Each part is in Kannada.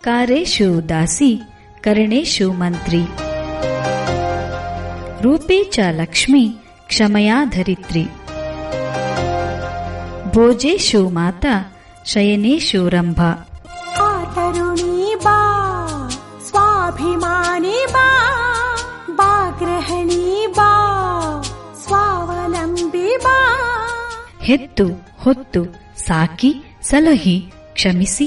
ಕಾರೇಶು ದಾಸಿ ಕರಣೇಶು ಮಂತ್ರಿ ರೂಪೇ ಚ ಲಕ್ಷ್ಮಿ ಕ್ಷಮಯಾ ಧರಿತ್ರಿ ಭೋಜೇಶು ಮಾತಾ ಶಯನೇಶು ರಂಭಾ तरुणी बा स्वाभिमानी बा बा गृहिणी बा स्वावलम्बी बा ಹೆತ್ತು ಹೊತ್ತು ಸಾಕಿ ಸಲಹಿ ಕ್ಷಮಿಸಿ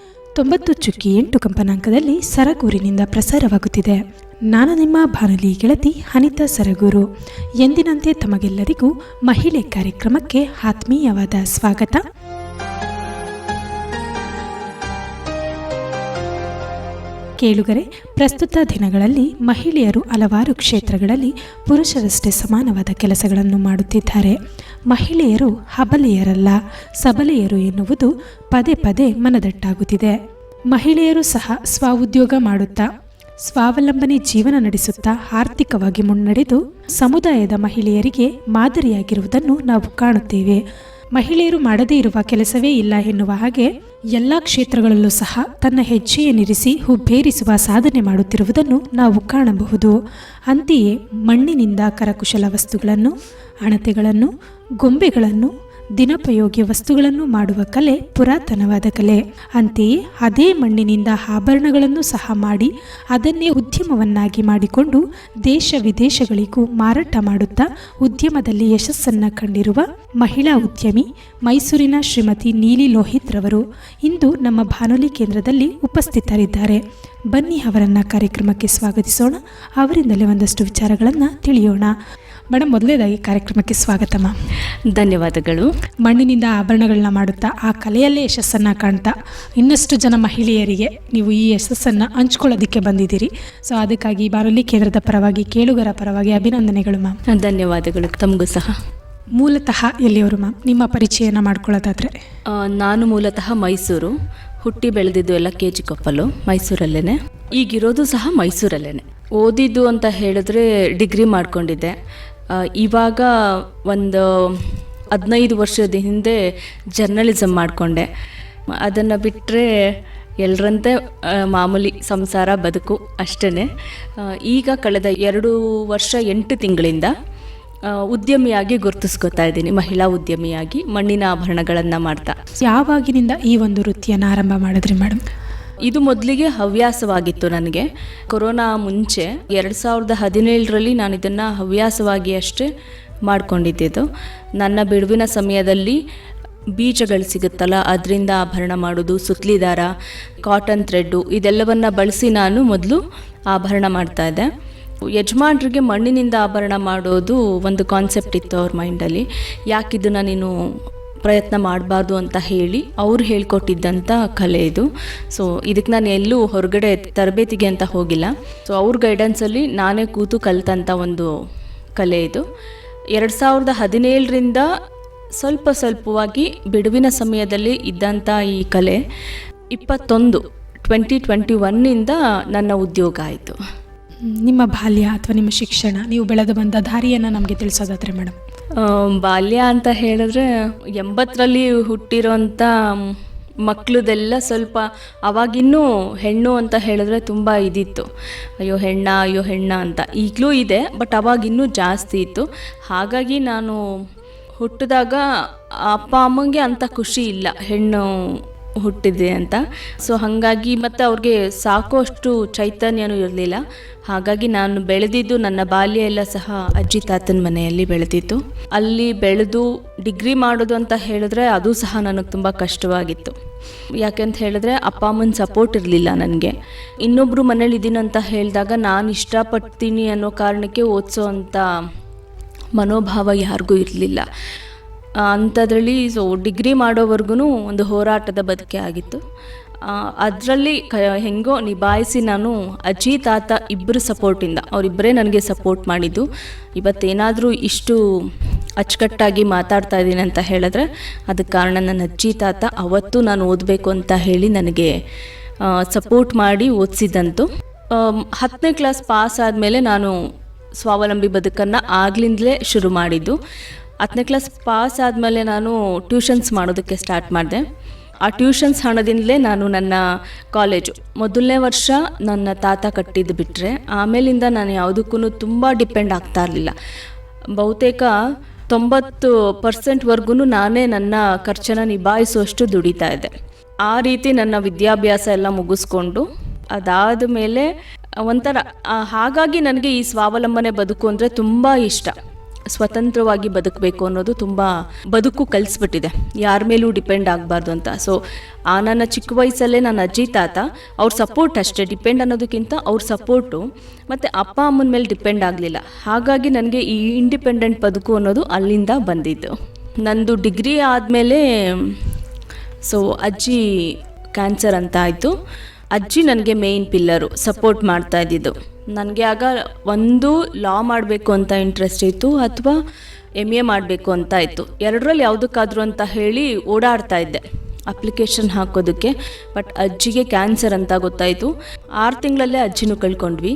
ತೊಂಬತ್ತು ಚುಕ್ಕಿ ಎಂಟು ಕಂಪನಾಂಕದಲ್ಲಿ ಸರಗೂರಿನಿಂದ ಪ್ರಸಾರವಾಗುತ್ತಿದೆ. ನಾನು ನಿಮ್ಮ ಬಾನಲಿ ಗೆಳತಿ ಅನಿತಾ ಸರಗೂರು. ಎಂದಿನಂತೆ ತಮಗೆಲ್ಲರಿಗೂ ಮಹಿಳೆ ಕಾರ್ಯಕ್ರಮಕ್ಕೆ ಆತ್ಮೀಯವಾದ ಸ್ವಾಗತ. ಕೇಳುಗರೆ, ಪ್ರಸ್ತುತ ದಿನಗಳಲ್ಲಿ ಮಹಿಳೆಯರು ಹಲವಾರು ಕ್ಷೇತ್ರಗಳಲ್ಲಿ ಪುರುಷರಷ್ಟೇ ಸಮಾನವಾದ ಕೆಲಸಗಳನ್ನು ಮಾಡುತ್ತಿದ್ದಾರೆ. ಮಹಿಳೆಯರು ಹಬಲೆಯರಲ್ಲ, ಸಬಲೆಯರು ಎನ್ನುವುದು ಪದೇ ಪದೇ ಮನದಟ್ಟಾಗುತ್ತಿದೆ. ಮಹಿಳೆಯರು ಸಹ ಸ್ವಉದ್ಯೋಗ ಮಾಡುತ್ತಾ, ಸ್ವಾವಲಂಬನೆ ಜೀವನ ನಡೆಸುತ್ತಾ ಆರ್ಥಿಕವಾಗಿ ಮುನ್ನಡೆದು, ಸಮುದಾಯದ ಮಹಿಳೆಯರಿಗೆ ಮಾದರಿಯಾಗಿರುವುದನ್ನು ನಾವು ಕಾಣುತ್ತೇವೆ. ಮಹಿಳೆಯರು ಮಾಡದೇ ಇರುವ ಕೆಲಸವೇ ಇಲ್ಲ ಎನ್ನುವ ಹಾಗೆ ಎಲ್ಲ ಕ್ಷೇತ್ರಗಳಲ್ಲೂ ಸಹ ತನ್ನ ಹೆಜ್ಜೆಯನ್ನಿರಿಸಿ ಹುಬ್ಬೇರಿಸುವ ಸಾಧನೆ ಮಾಡುತ್ತಿರುವುದನ್ನು ನಾವು ಕಾಣಬಹುದು. ಅಂತೆಯೇ ಮಣ್ಣಿನಿಂದ ಕರಕುಶಲ ವಸ್ತುಗಳನ್ನು, ಅಣತೆಗಳನ್ನು, ಗೊಂಬೆಗಳನ್ನು ದಿನೋಪಯೋಗಿ ವಸ್ತುಗಳನ್ನು ಮಾಡುವ ಕಲೆ ಪುರಾತನವಾದ ಕಲೆ. ಅಂತೆಯೇ ಅದೇ ಮಣ್ಣಿನಿಂದ ಆಭರಣಗಳನ್ನು ಸಹ ಮಾಡಿ ಅದನ್ನೇ ಉದ್ಯಮವನ್ನಾಗಿ ಮಾಡಿಕೊಂಡು ದೇಶ ವಿದೇಶಗಳಿಗೂ ಮಾರಾಟ ಮಾಡುತ್ತಾ ಉದ್ಯಮದಲ್ಲಿ ಯಶಸ್ಸನ್ನ ಕಂಡಿರುವ ಮಹಿಳಾ ಉದ್ಯಮಿ ಮೈಸೂರಿನ ಶ್ರೀಮತಿ ನೀಲಿ ಲೋಹಿತ್ ರವರು ಇಂದು ನಮ್ಮ ಬಾನುಲಿ ಕೇಂದ್ರದಲ್ಲಿ ಉಪಸ್ಥಿತರಿದ್ದಾರೆ. ಬನ್ನಿ ಅವರನ್ನ ಕಾರ್ಯಕ್ರಮಕ್ಕೆ ಸ್ವಾಗತಿಸೋಣ. ಅವರಿಂದಲೇ ಒಂದಷ್ಟು ವಿಚಾರಗಳನ್ನು ತಿಳಿಯೋಣ. ಮೇಡಮ್ ಮೊದಲೇದಾಗಿ ಕಾರ್ಯಕ್ರಮಕ್ಕೆ ಸ್ವಾಗತ ಮ್ಯಾಮ್. ಧನ್ಯವಾದಗಳು. ಮಣ್ಣಿನಿಂದ ಆಭರಣಗಳನ್ನ ಮಾಡುತ್ತಾ ಆ ಕಲೆಯಲ್ಲೇ ಯಶಸ್ಸನ್ನು ಕಾಣ್ತಾ ಇನ್ನಷ್ಟು ಜನ ಮಹಿಳೆಯರಿಗೆ ನೀವು ಈ ಯಶಸ್ಸನ್ನು ಹಂಚ್ಕೊಳ್ಳೋದಕ್ಕೆ ಬಂದಿದ್ದೀರಿ. ಸೊ ಅದಕ್ಕಾಗಿ ಬಾರೊಲಿ ಕೇಂದ್ರದ ಪರವಾಗಿ ಕೇಳುಗರ ಪರವಾಗಿ ಅಭಿನಂದನೆಗಳು ಮ್ಯಾಮ್. ಧನ್ಯವಾದಗಳು. ತಮಗೂ ಸಹ. ಮೂಲತಃ ಎಲ್ಲಿಯವರು ಮ್ಯಾಮ್? ನಿಮ್ಮ ಪರಿಚಯನ ಮಾಡ್ಕೊಳ್ಳೋದಾದರೆ? ನಾನು ಮೂಲತಃ ಮೈಸೂರು. ಹುಟ್ಟಿ ಬೆಳೆದಿದ್ದು ಎಲ್ಲ ಕೆ ಜಿ ಕೊಪ್ಪಲು ಮೈಸೂರಲ್ಲೇ ಈಗಿರೋದು ಸಹ ಮೈಸೂರಲ್ಲೇ ಓದಿದ್ದು ಅಂತ ಹೇಳಿದ್ರೆ ಡಿಗ್ರಿ ಮಾಡ್ಕೊಂಡಿದ್ದೆ. ಇವಾಗ ಒಂದು ಹದಿನೈದು ವರ್ಷದ ಹಿಂದೆ ಜರ್ನಲಿಸಮ್ ಮಾಡಿಕೊಂಡೆ. ಅದನ್ನು ಬಿಟ್ಟರೆ ಎಲ್ಲರಂತೆ ಮಾಮೂಲಿ ಸಂಸಾರ, ಬದುಕು ಅಷ್ಟೇ ಈಗ ಕಳೆದ ಎರಡು ವರ್ಷ ಎಂಟು ತಿಂಗಳಿಂದ ಉದ್ಯಮಿಯಾಗಿ ಗುರುತಿಸ್ಕೊತಾ ಇದ್ದೀನಿ, ಮಹಿಳಾ ಉದ್ಯಮಿಯಾಗಿ ಮಣ್ಣಿನ ಆಭರಣಗಳನ್ನು ಮಾಡ್ತಾ. ಯಾವಾಗಿನಿಂದ ಈ ಒಂದು ವೃತ್ತಿಯನ್ನು ಆರಂಭ ಮಾಡಿದ್ರಿ ಮೇಡಮ್ ಇದು ಮೊದಲಿಗೆ ಹವ್ಯಾಸವಾಗಿತ್ತು ನನಗೆ. ಕೊರೋನಾ ಮುಂಚೆ ಎರಡು ಸಾವಿರದ ಹದಿನೇಳರಲ್ಲಿ ನಾನು ಇದನ್ನು ಹವ್ಯಾಸವಾಗಿ ಅಷ್ಟೇ ಮಾಡಿಕೊಂಡಿದ್ದಿದ್ದು. ನನ್ನ ಬಿಡುವಿನ ಸಮಯದಲ್ಲಿ ಬೀಜಗಳು ಸಿಗುತ್ತಲ್ಲ, ಅದರಿಂದ ಆಭರಣ ಮಾಡೋದು ಸುತ್ತಲಿದಾರ ಕಾಟನ್ ಥ್ರೆಡ್ಡು ಇದೆಲ್ಲವನ್ನು ಬಳಸಿ ನಾನು ಮೊದಲು ಆಭರಣ ಮಾಡ್ತಾ ಇದ್ದೆ. ಯಜಮಾನ್ರಿಗೆ ಮಣ್ಣಿನಿಂದ ಆಭರಣ ಮಾಡೋದು ಒಂದು ಕಾನ್ಸೆಪ್ಟ್ ಇತ್ತು ಅವ್ರ ಮೈಂಡಲ್ಲಿ ಯಾಕಿದನ್ನು ನೀನು ಪ್ರಯತ್ನ ಮಾಡಬಾರ್ದು ಅಂತ ಹೇಳಿ ಅವ್ರು ಹೇಳ್ಕೊಟ್ಟಿದ್ದಂಥ ಕಲೆ ಇದು. ಸೊ ಇದಕ್ಕೆ ನಾನು ಎಲ್ಲೂ ಹೊರಗಡೆ ತರಬೇತಿಗೆ ಅಂತ ಹೋಗಿಲ್ಲ. ಸೊ ಅವ್ರ ಗೈಡೆನ್ಸಲ್ಲಿ ನಾನೇ ಕೂತು ಕಲಿತಂಥ ಒಂದು ಕಲೆ ಇದು. ಎರಡು ಸಾವಿರದ ಹದಿನೇಳರಿಂದ ಸ್ವಲ್ಪ ಸ್ವಲ್ಪವಾಗಿ ಬಿಡುವಿನ ಸಮಯದಲ್ಲಿ ಇದ್ದಂಥ ಈ ಕಲೆ. ಇಪ್ಪತ್ತೊಂದು ಟ್ವೆಂಟಿ ಟ್ವೆಂಟಿ ಒನ್ನಿಂದ ನನ್ನ ಉದ್ಯೋಗ ಆಯಿತು. ನಿಮ್ಮ ಬಾಲ್ಯ ಅಥವಾ ನಿಮ್ಮ ಶಿಕ್ಷಣ, ನೀವು ಬೆಳೆದು ಬಂದ ದಾರಿಯನ್ನು ನಮಗೆ ತಿಳಿಸೋದಾದ್ರೆ ಮೇಡಮ್. ಬಾಲ್ಯ ಅಂತ ಹೇಳಿದ್ರೆ ಎಂಬತ್ತರಲ್ಲಿ ಹುಟ್ಟಿರೋಂಥ ಮಕ್ಕಳದೆಲ್ಲ ಸ್ವಲ್ಪ ಅವಾಗಿನ್ನೂ ಹೆಣ್ಣು ಅಂತ ಹೇಳಿದ್ರೆ ತುಂಬ ಇದಿತ್ತು. ಅಯ್ಯೋ ಹೆಣ್ಣ ಅಯ್ಯೋ ಹೆಣ್ಣ ಅಂತ. ಈಗಲೂ ಇದೆ, ಬಟ್ ಅವಾಗಿನ್ನೂ ಜಾಸ್ತಿ ಇತ್ತು. ಹಾಗಾಗಿ ನಾನು ಹುಟ್ಟಿದಾಗ ಅಪ್ಪ, ಅಮ್ಮಂಗೆ ಅಂಥ ಖುಷಿ ಇಲ್ಲ. ಹೆಣ್ಣು ಹುಟ್ಟಿದೆ ಅಂತ. ಸೊ ಹಾಗಾಗಿ ಮತ್ತು ಅವ್ರಿಗೆ ಸಾಕುವಷ್ಟು ಚೈತನ್ಯನೂ ಇರಲಿಲ್ಲ. ಹಾಗಾಗಿ ನಾನು ಬೆಳೆದಿದ್ದು ನನ್ನ ಬಾಲ್ಯ ಎಲ್ಲ ಸಹ ಅಜ್ಜಿ ತಾತನ ಮನೆಯಲ್ಲಿ ಬೆಳೆದಿದ್ದು ಅಲ್ಲಿ ಬೆಳೆದು ಡಿಗ್ರಿ ಮಾಡೋದು ಅಂತ ಹೇಳಿದ್ರೆ ಅದು ಸಹ ನನಗೆ ತುಂಬ ಕಷ್ಟವಾಗಿತ್ತು. ಯಾಕೆಂತ ಹೇಳಿದ್ರೆ ಅಪ್ಪ ಅಮ್ಮನ ಸಪೋರ್ಟ್ ಇರಲಿಲ್ಲ ನನಗೆ. ಇನ್ನೊಬ್ಬರು ಮನೇಲಿ ಅಂತ ಹೇಳಿದಾಗ ನಾನು ಇಷ್ಟಪಡ್ತೀನಿ ಅನ್ನೋ ಕಾರಣಕ್ಕೆ ಓದಿಸೋ ಅಂಥ ಮನೋಭಾವ ಯಾರಿಗೂ ಇರಲಿಲ್ಲ. ಅಂಥದ್ರಲ್ಲಿ ಸೊ ಡಿಗ್ರಿ ಮಾಡೋವರೆಗೂ ಒಂದು ಹೋರಾಟದ ಬದುಕೆ ಆಗಿತ್ತು. ಅದರಲ್ಲಿ ಕ, ಹೆಂಗೋ ನಿಭಾಯಿಸಿ ನಾನು ಅಜ್ಜಿ ತಾತ ಇಬ್ಬರು ಸಪೋರ್ಟಿಂದ ಅವರಿಬ್ಬರೇ ನನಗೆ ಸಪೋರ್ಟ್ ಮಾಡಿದ್ದು. ಇವತ್ತೇನಾದರೂ ಇಷ್ಟು ಅಚ್ಚುಕಟ್ಟಾಗಿ ಮಾತಾಡ್ತಾ ಇದ್ದೀನಿ ಅಂತ ಹೇಳಿದ್ರೆ, ಅದಕ್ಕೆ ಕಾರಣ ನನ್ನ ಅಜ್ಜಿ ತಾತ ಅವತ್ತು ನಾನು ಓದಬೇಕು ಅಂತ ಹೇಳಿ ನನಗೆ ಸಪೋರ್ಟ್ ಮಾಡಿ ಓದಿಸಿದಂತು ಹತ್ತನೇ ಕ್ಲಾಸ್ ಪಾಸ್ ಆದಮೇಲೆ ನಾನು ಸ್ವಾವಲಂಬಿ ಬದುಕನ್ನು ಆಗ್ಲಿಂದಲೇ ಶುರು ಮಾಡಿದ್ದು. ಹತ್ತನೇ ಕ್ಲಾಸ್ ಪಾಸ್ ಆದಮೇಲೆ ನಾನು ಟ್ಯೂಷನ್ಸ್ ಮಾಡೋದಕ್ಕೆ ಸ್ಟಾರ್ಟ್ ಮಾಡಿದೆ. ಆ ಟ್ಯೂಷನ್ಸ್ ಹಣದಿಂದಲೇ ನಾನು ನನ್ನ ಕಾಲೇಜು ಮೊದಲನೇ ವರ್ಷ ನನ್ನ ತಾತ ಕಟ್ಟಿದ್ದು ಬಿಟ್ಟರೆ ಆಮೇಲಿಂದ ನಾನು ಯಾವುದಕ್ಕೂ ತುಂಬ ಡಿಪೆಂಡ್ ಆಗ್ತಾ ಇರಲಿಲ್ಲ. ಬಹುತೇಕ ತೊಂಬತ್ತು ಪರ್ಸೆಂಟ್ವರೆಗೂ ನಾನೇ ನನ್ನ ಖರ್ಚನ್ನು ನಿಭಾಯಿಸುವಷ್ಟು ದುಡಿತಾ ಇದ್ದೆ. ಆ ರೀತಿ ನನ್ನ ವಿದ್ಯಾಭ್ಯಾಸ ಎಲ್ಲ ಮುಗಿಸ್ಕೊಂಡು ಅದಾದ ಮೇಲೆ ಒಂಥರ ಹಾಗಾಗಿ ನನಗೆ ಈ ಸ್ವಾವಲಂಬನೆ ಬದುಕು ಅಂದರೆ ತುಂಬ ಇಷ್ಟ. ಸ್ವತಂತ್ರವಾಗಿ ಬದುಕಬೇಕು ಅನ್ನೋದು ತುಂಬ ಬದುಕು ಕಲಿಸ್ಬಿಟ್ಟಿದೆ. ಯಾರ ಮೇಲೂ ಡಿಪೆಂಡ್ ಆಗಬಾರ್ದು ಅಂತ. ಸೊ ಆ ನನ್ನ ಚಿಕ್ಕ ವಯಸ್ಸಲ್ಲೇ ನನ್ನ ಅಜ್ಜಿ, ತಾತ ಅವ್ರ ಸಪೋರ್ಟ್ ಅಷ್ಟೇ. ಡಿಪೆಂಡ್ ಅನ್ನೋದಕ್ಕಿಂತ ಅವ್ರ ಸಪೋರ್ಟು ಮತ್ತು ಅಪ್ಪ, ಅಮ್ಮನ ಮೇಲೆ ಡಿಪೆಂಡ್ ಆಗಲಿಲ್ಲ. ಹಾಗಾಗಿ ನನಗೆ ಈ ಇಂಡಿಪೆಂಡೆಂಟ್ ಬದುಕು ಅನ್ನೋದು ಅಲ್ಲಿಂದ ಬಂದಿದ್ದು. ನಂದು ಡಿಗ್ರಿ ಆದಮೇಲೆ ಸೊ ಅಜ್ಜಿ ಕ್ಯಾನ್ಸರ್ ಅಂತ ಆಯಿತು. ಅಜ್ಜಿ ನನಗೆ ಮೇಯ್ನ್ ಪಿಲ್ಲರು ಸಪೋರ್ಟ್ ಮಾಡ್ತಾ ಇದ್ದಿದ್ದು. ನನಗೆ ಆಗ ಒಂದು ಲಾ ಮಾಡಬೇಕು ಅಂತ ಇಂಟ್ರೆಸ್ಟ್ ಇತ್ತು ಅಥವಾ ಎಂ ಎ ಮಾಡಬೇಕು ಅಂತ ಇತ್ತು. ಎರಡರಲ್ಲಿ ಯಾವುದಕ್ಕಾದರೂ ಅಂತ ಹೇಳಿ ಓಡಾಡ್ತಾ ಇದ್ದೆ ಅಪ್ಲಿಕೇಶನ್ ಹಾಕೋದಕ್ಕೆ. ಬಟ್ ಅಜ್ಜಿಗೆ ಕ್ಯಾನ್ಸರ್ ಅಂತ ಗೊತ್ತಾಯಿತು. ಆರು ತಿಂಗಳಲ್ಲೇ ಅಜ್ಜಿನೂ ಕಳ್ಕೊಂಡ್ವಿ.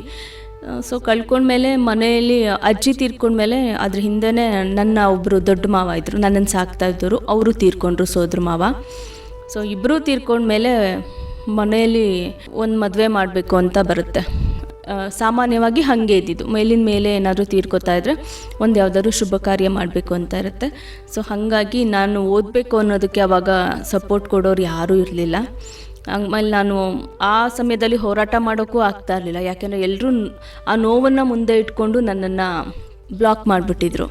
ಸೊ ಕಳ್ಕೊಂಡ್ಮೇಲೆ ಮನೆಯಲ್ಲಿ ಅಜ್ಜಿ ತೀರ್ಕೊಂಡ್ಮೇಲೆ ಅದ್ರ ಹಿಂದೆ ನನ್ನ ಒಬ್ಬರು ದೊಡ್ಡ ಮಾವ ಇದ್ದರು ನನ್ನನ್ನು ಸಾಕ್ತಾ ಇದ್ದರು. ಅವರು ತೀರ್ಕೊಂಡ್ರು ಸೋದ್ರ ಮಾವ. ಸೊ ಇಬ್ಬರೂ ತೀರ್ಕೊಂಡ್ಮೇಲೆ ಮನೆಯಲ್ಲಿ ಒಂದು ಮದುವೆ ಮಾಡಬೇಕು ಅಂತ ಬರುತ್ತೆ. ಸಾಮಾನ್ಯವಾಗಿ ಹಾಗೆ ಇದ್ದಿದ್ದು. ಮೇಲಿನ ಮೇಲೆ ಏನಾದರೂ ತೀರ್ಕೊತಾ ಇದ್ದರೆ ಒಂದು ಯಾವುದಾದ್ರು ಶುಭ ಕಾರ್ಯ ಮಾಡಬೇಕು ಅಂತ ಇರುತ್ತೆ. ಸೊ ಹಾಗಾಗಿ ನಾನು ಓದಬೇಕು ಅನ್ನೋದಕ್ಕೆ ಆವಾಗ ಸಪೋರ್ಟ್ ಕೊಡೋರು ಯಾರೂ ಇರಲಿಲ್ಲ. ಆಮೇಲೆ ನಾನು ಆ ಸಮಯದಲ್ಲಿ ಹೋರಾಟ ಮಾಡೋಕ್ಕೂ ಆಗ್ತಾ ಇರಲಿಲ್ಲ. ಯಾಕೆಂದರೆ ಎಲ್ಲರೂ ಆ ನೋವನ್ನು ಮುಂದೆ ಇಟ್ಕೊಂಡು ನನ್ನನ್ನು ಬ್ಲಾಕ್ ಮಾಡಿಬಿಟ್ಟಿದ್ರು.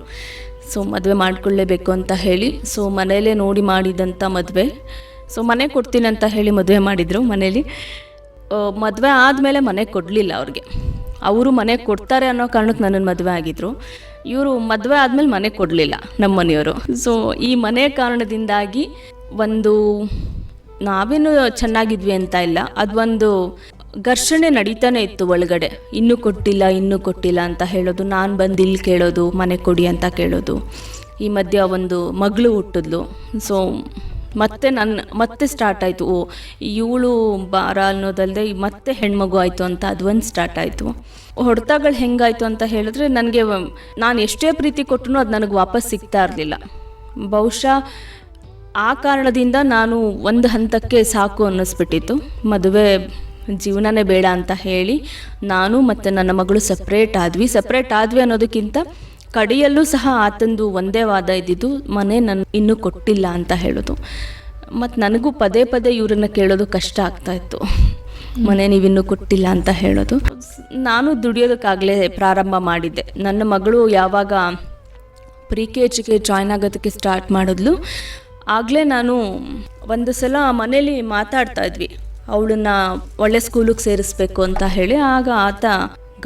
ಸೊ ಮದುವೆ ಮಾಡಿಕೊಳ್ಳೇಬೇಕು ಅಂತ ಹೇಳಿ. ಸೊ ಮನೆಯಲ್ಲೇ ನೋಡಿ ಮಾಡಿದಂಥ ಮದುವೆ. ಸೊ ಮನೆ ಕೊಡ್ತೀನಿ ಅಂತ ಹೇಳಿ ಮದುವೆ ಮಾಡಿದರು ಮನೇಲಿ. ಮದುವೆ ಆದಮೇಲೆ ಮನೆ ಕೊಡಲಿಲ್ಲ ಅವ್ರಿಗೆ. ಅವರು ಮನೆ ಕೊಡ್ತಾರೆ ಅನ್ನೋ ಕಾರಣಕ್ಕೆ ನನ್ನನ್ನು ಮದುವೆ ಆಗಿದ್ರು. ಇವರು ಮದುವೆ ಆದಮೇಲೆ ಮನೆ ಕೊಡಲಿಲ್ಲ ನಮ್ಮ ಮನೆಯವರು ಸೊ ಈ ಮನೆ ಕಾರಣದಿಂದಾಗಿ ಒಂದು ನಾವೇನು ಚೆನ್ನಾಗಿದ್ವಿ ಅಂತ ಇಲ್ಲ. ಅದೊಂದು ಘರ್ಷಣೆ ನಡೀತಾನೆ ಇತ್ತು ಒಳಗಡೆ. ಇನ್ನೂ ಕೊಟ್ಟಿಲ್ಲ ಇನ್ನೂ ಕೊಟ್ಟಿಲ್ಲ ಅಂತ ಹೇಳೋದು, ನಾನು ಬಂದು ಇಲ್ಲಿ ಕೇಳೋದು, ಮನೆ ಕೊಡಿ ಅಂತ ಕೇಳೋದು. ಈ ಮಧ್ಯೆ ಒಂದು ಮಗಳು ಹುಟ್ಟಿದ್ಲು. ಸೊ ಮತ್ತೆ ನನ್ನ ಮತ್ತೆ ಸ್ಟಾರ್ಟ್ ಆಯಿತು. ಓ, ಇವಳು ಬಾರ ಅನ್ನೋದಲ್ಲದೆ ಮತ್ತೆ ಹೆಣ್ಮಗು ಆಯಿತು ಅಂತ ಅದೊಂದು ಸ್ಟಾರ್ಟ್ ಆಯಿತು. ಹೊಡೆತಗಳು ಹೆಂಗಾಯಿತು ಅಂತ ಹೇಳಿದ್ರೆ ನನಗೆ ನಾನು ಎಷ್ಟೇ ಪ್ರೀತಿ ಕೊಟ್ಟರು ಅದು ನನಗೆ ವಾಪಸ್ ಸಿಗ್ತಾ ಇರಲಿಲ್ಲ. ಬಹುಶಃ ಆ ಕಾರಣದಿಂದ ನಾನು ಒಂದು ಹಂತಕ್ಕೆ ಸಾಕು ಅನ್ನಿಸ್ಬಿಟ್ಟಿತ್ತು. ಮದುವೆ ಜೀವನನೇ ಬೇಡ ಅಂತ ಹೇಳಿ ನಾನು ಮತ್ತು ನನ್ನ ಮಗಳು ಸಪ್ರೇಟ್ ಆದ್ವಿ. ಸಪ್ರೇಟ್ ಆದ್ವಿ ಅನ್ನೋದಕ್ಕಿಂತ ಕಡೆಯಲ್ಲೂ ಸಹ ಆತಂದು ಒಂದೇ ವಾದ ಇದ್ದಿದ್ದು, ಮನೆ ನನ್ನ ಇನ್ನೂ ಕೊಟ್ಟಿಲ್ಲ ಅಂತ ಹೇಳೋದು. ಮತ್ತು ನನಗೂ ಪದೇ ಪದೇ ಇವರನ್ನು ಕೇಳೋದು ಕಷ್ಟ ಆಗ್ತಾ ಇತ್ತು. ಮನೆ ನೀವಿನ್ನೂ ಕೊಟ್ಟಿಲ್ಲ ಅಂತ ಹೇಳೋದು. ನಾನು ದುಡಿಯೋದಕ್ಕಾಗಲೇ ಪ್ರಾರಂಭ ಮಾಡಿದ್ದೆ. ನನ್ನ ಮಗಳು ಯಾವಾಗ ಪ್ರಿ ಕೆ ಜಿಗೆ ಜಾಯ್ನ್ ಆಗೋದಕ್ಕೆ ಸ್ಟಾರ್ಟ್ ಮಾಡಿದ್ಲು, ಆಗಲೇ ನಾನು ಒಂದು ಸಲ ಮನೇಲಿ ಮಾತಾಡ್ತಾ ಇದ್ವಿ. ಅವಳನ್ನ ಒಳ್ಳೆ ಸ್ಕೂಲಿಗೆ ಸೇರಿಸ್ಬೇಕು ಅಂತ ಹೇಳಿ, ಆಗ ಆತ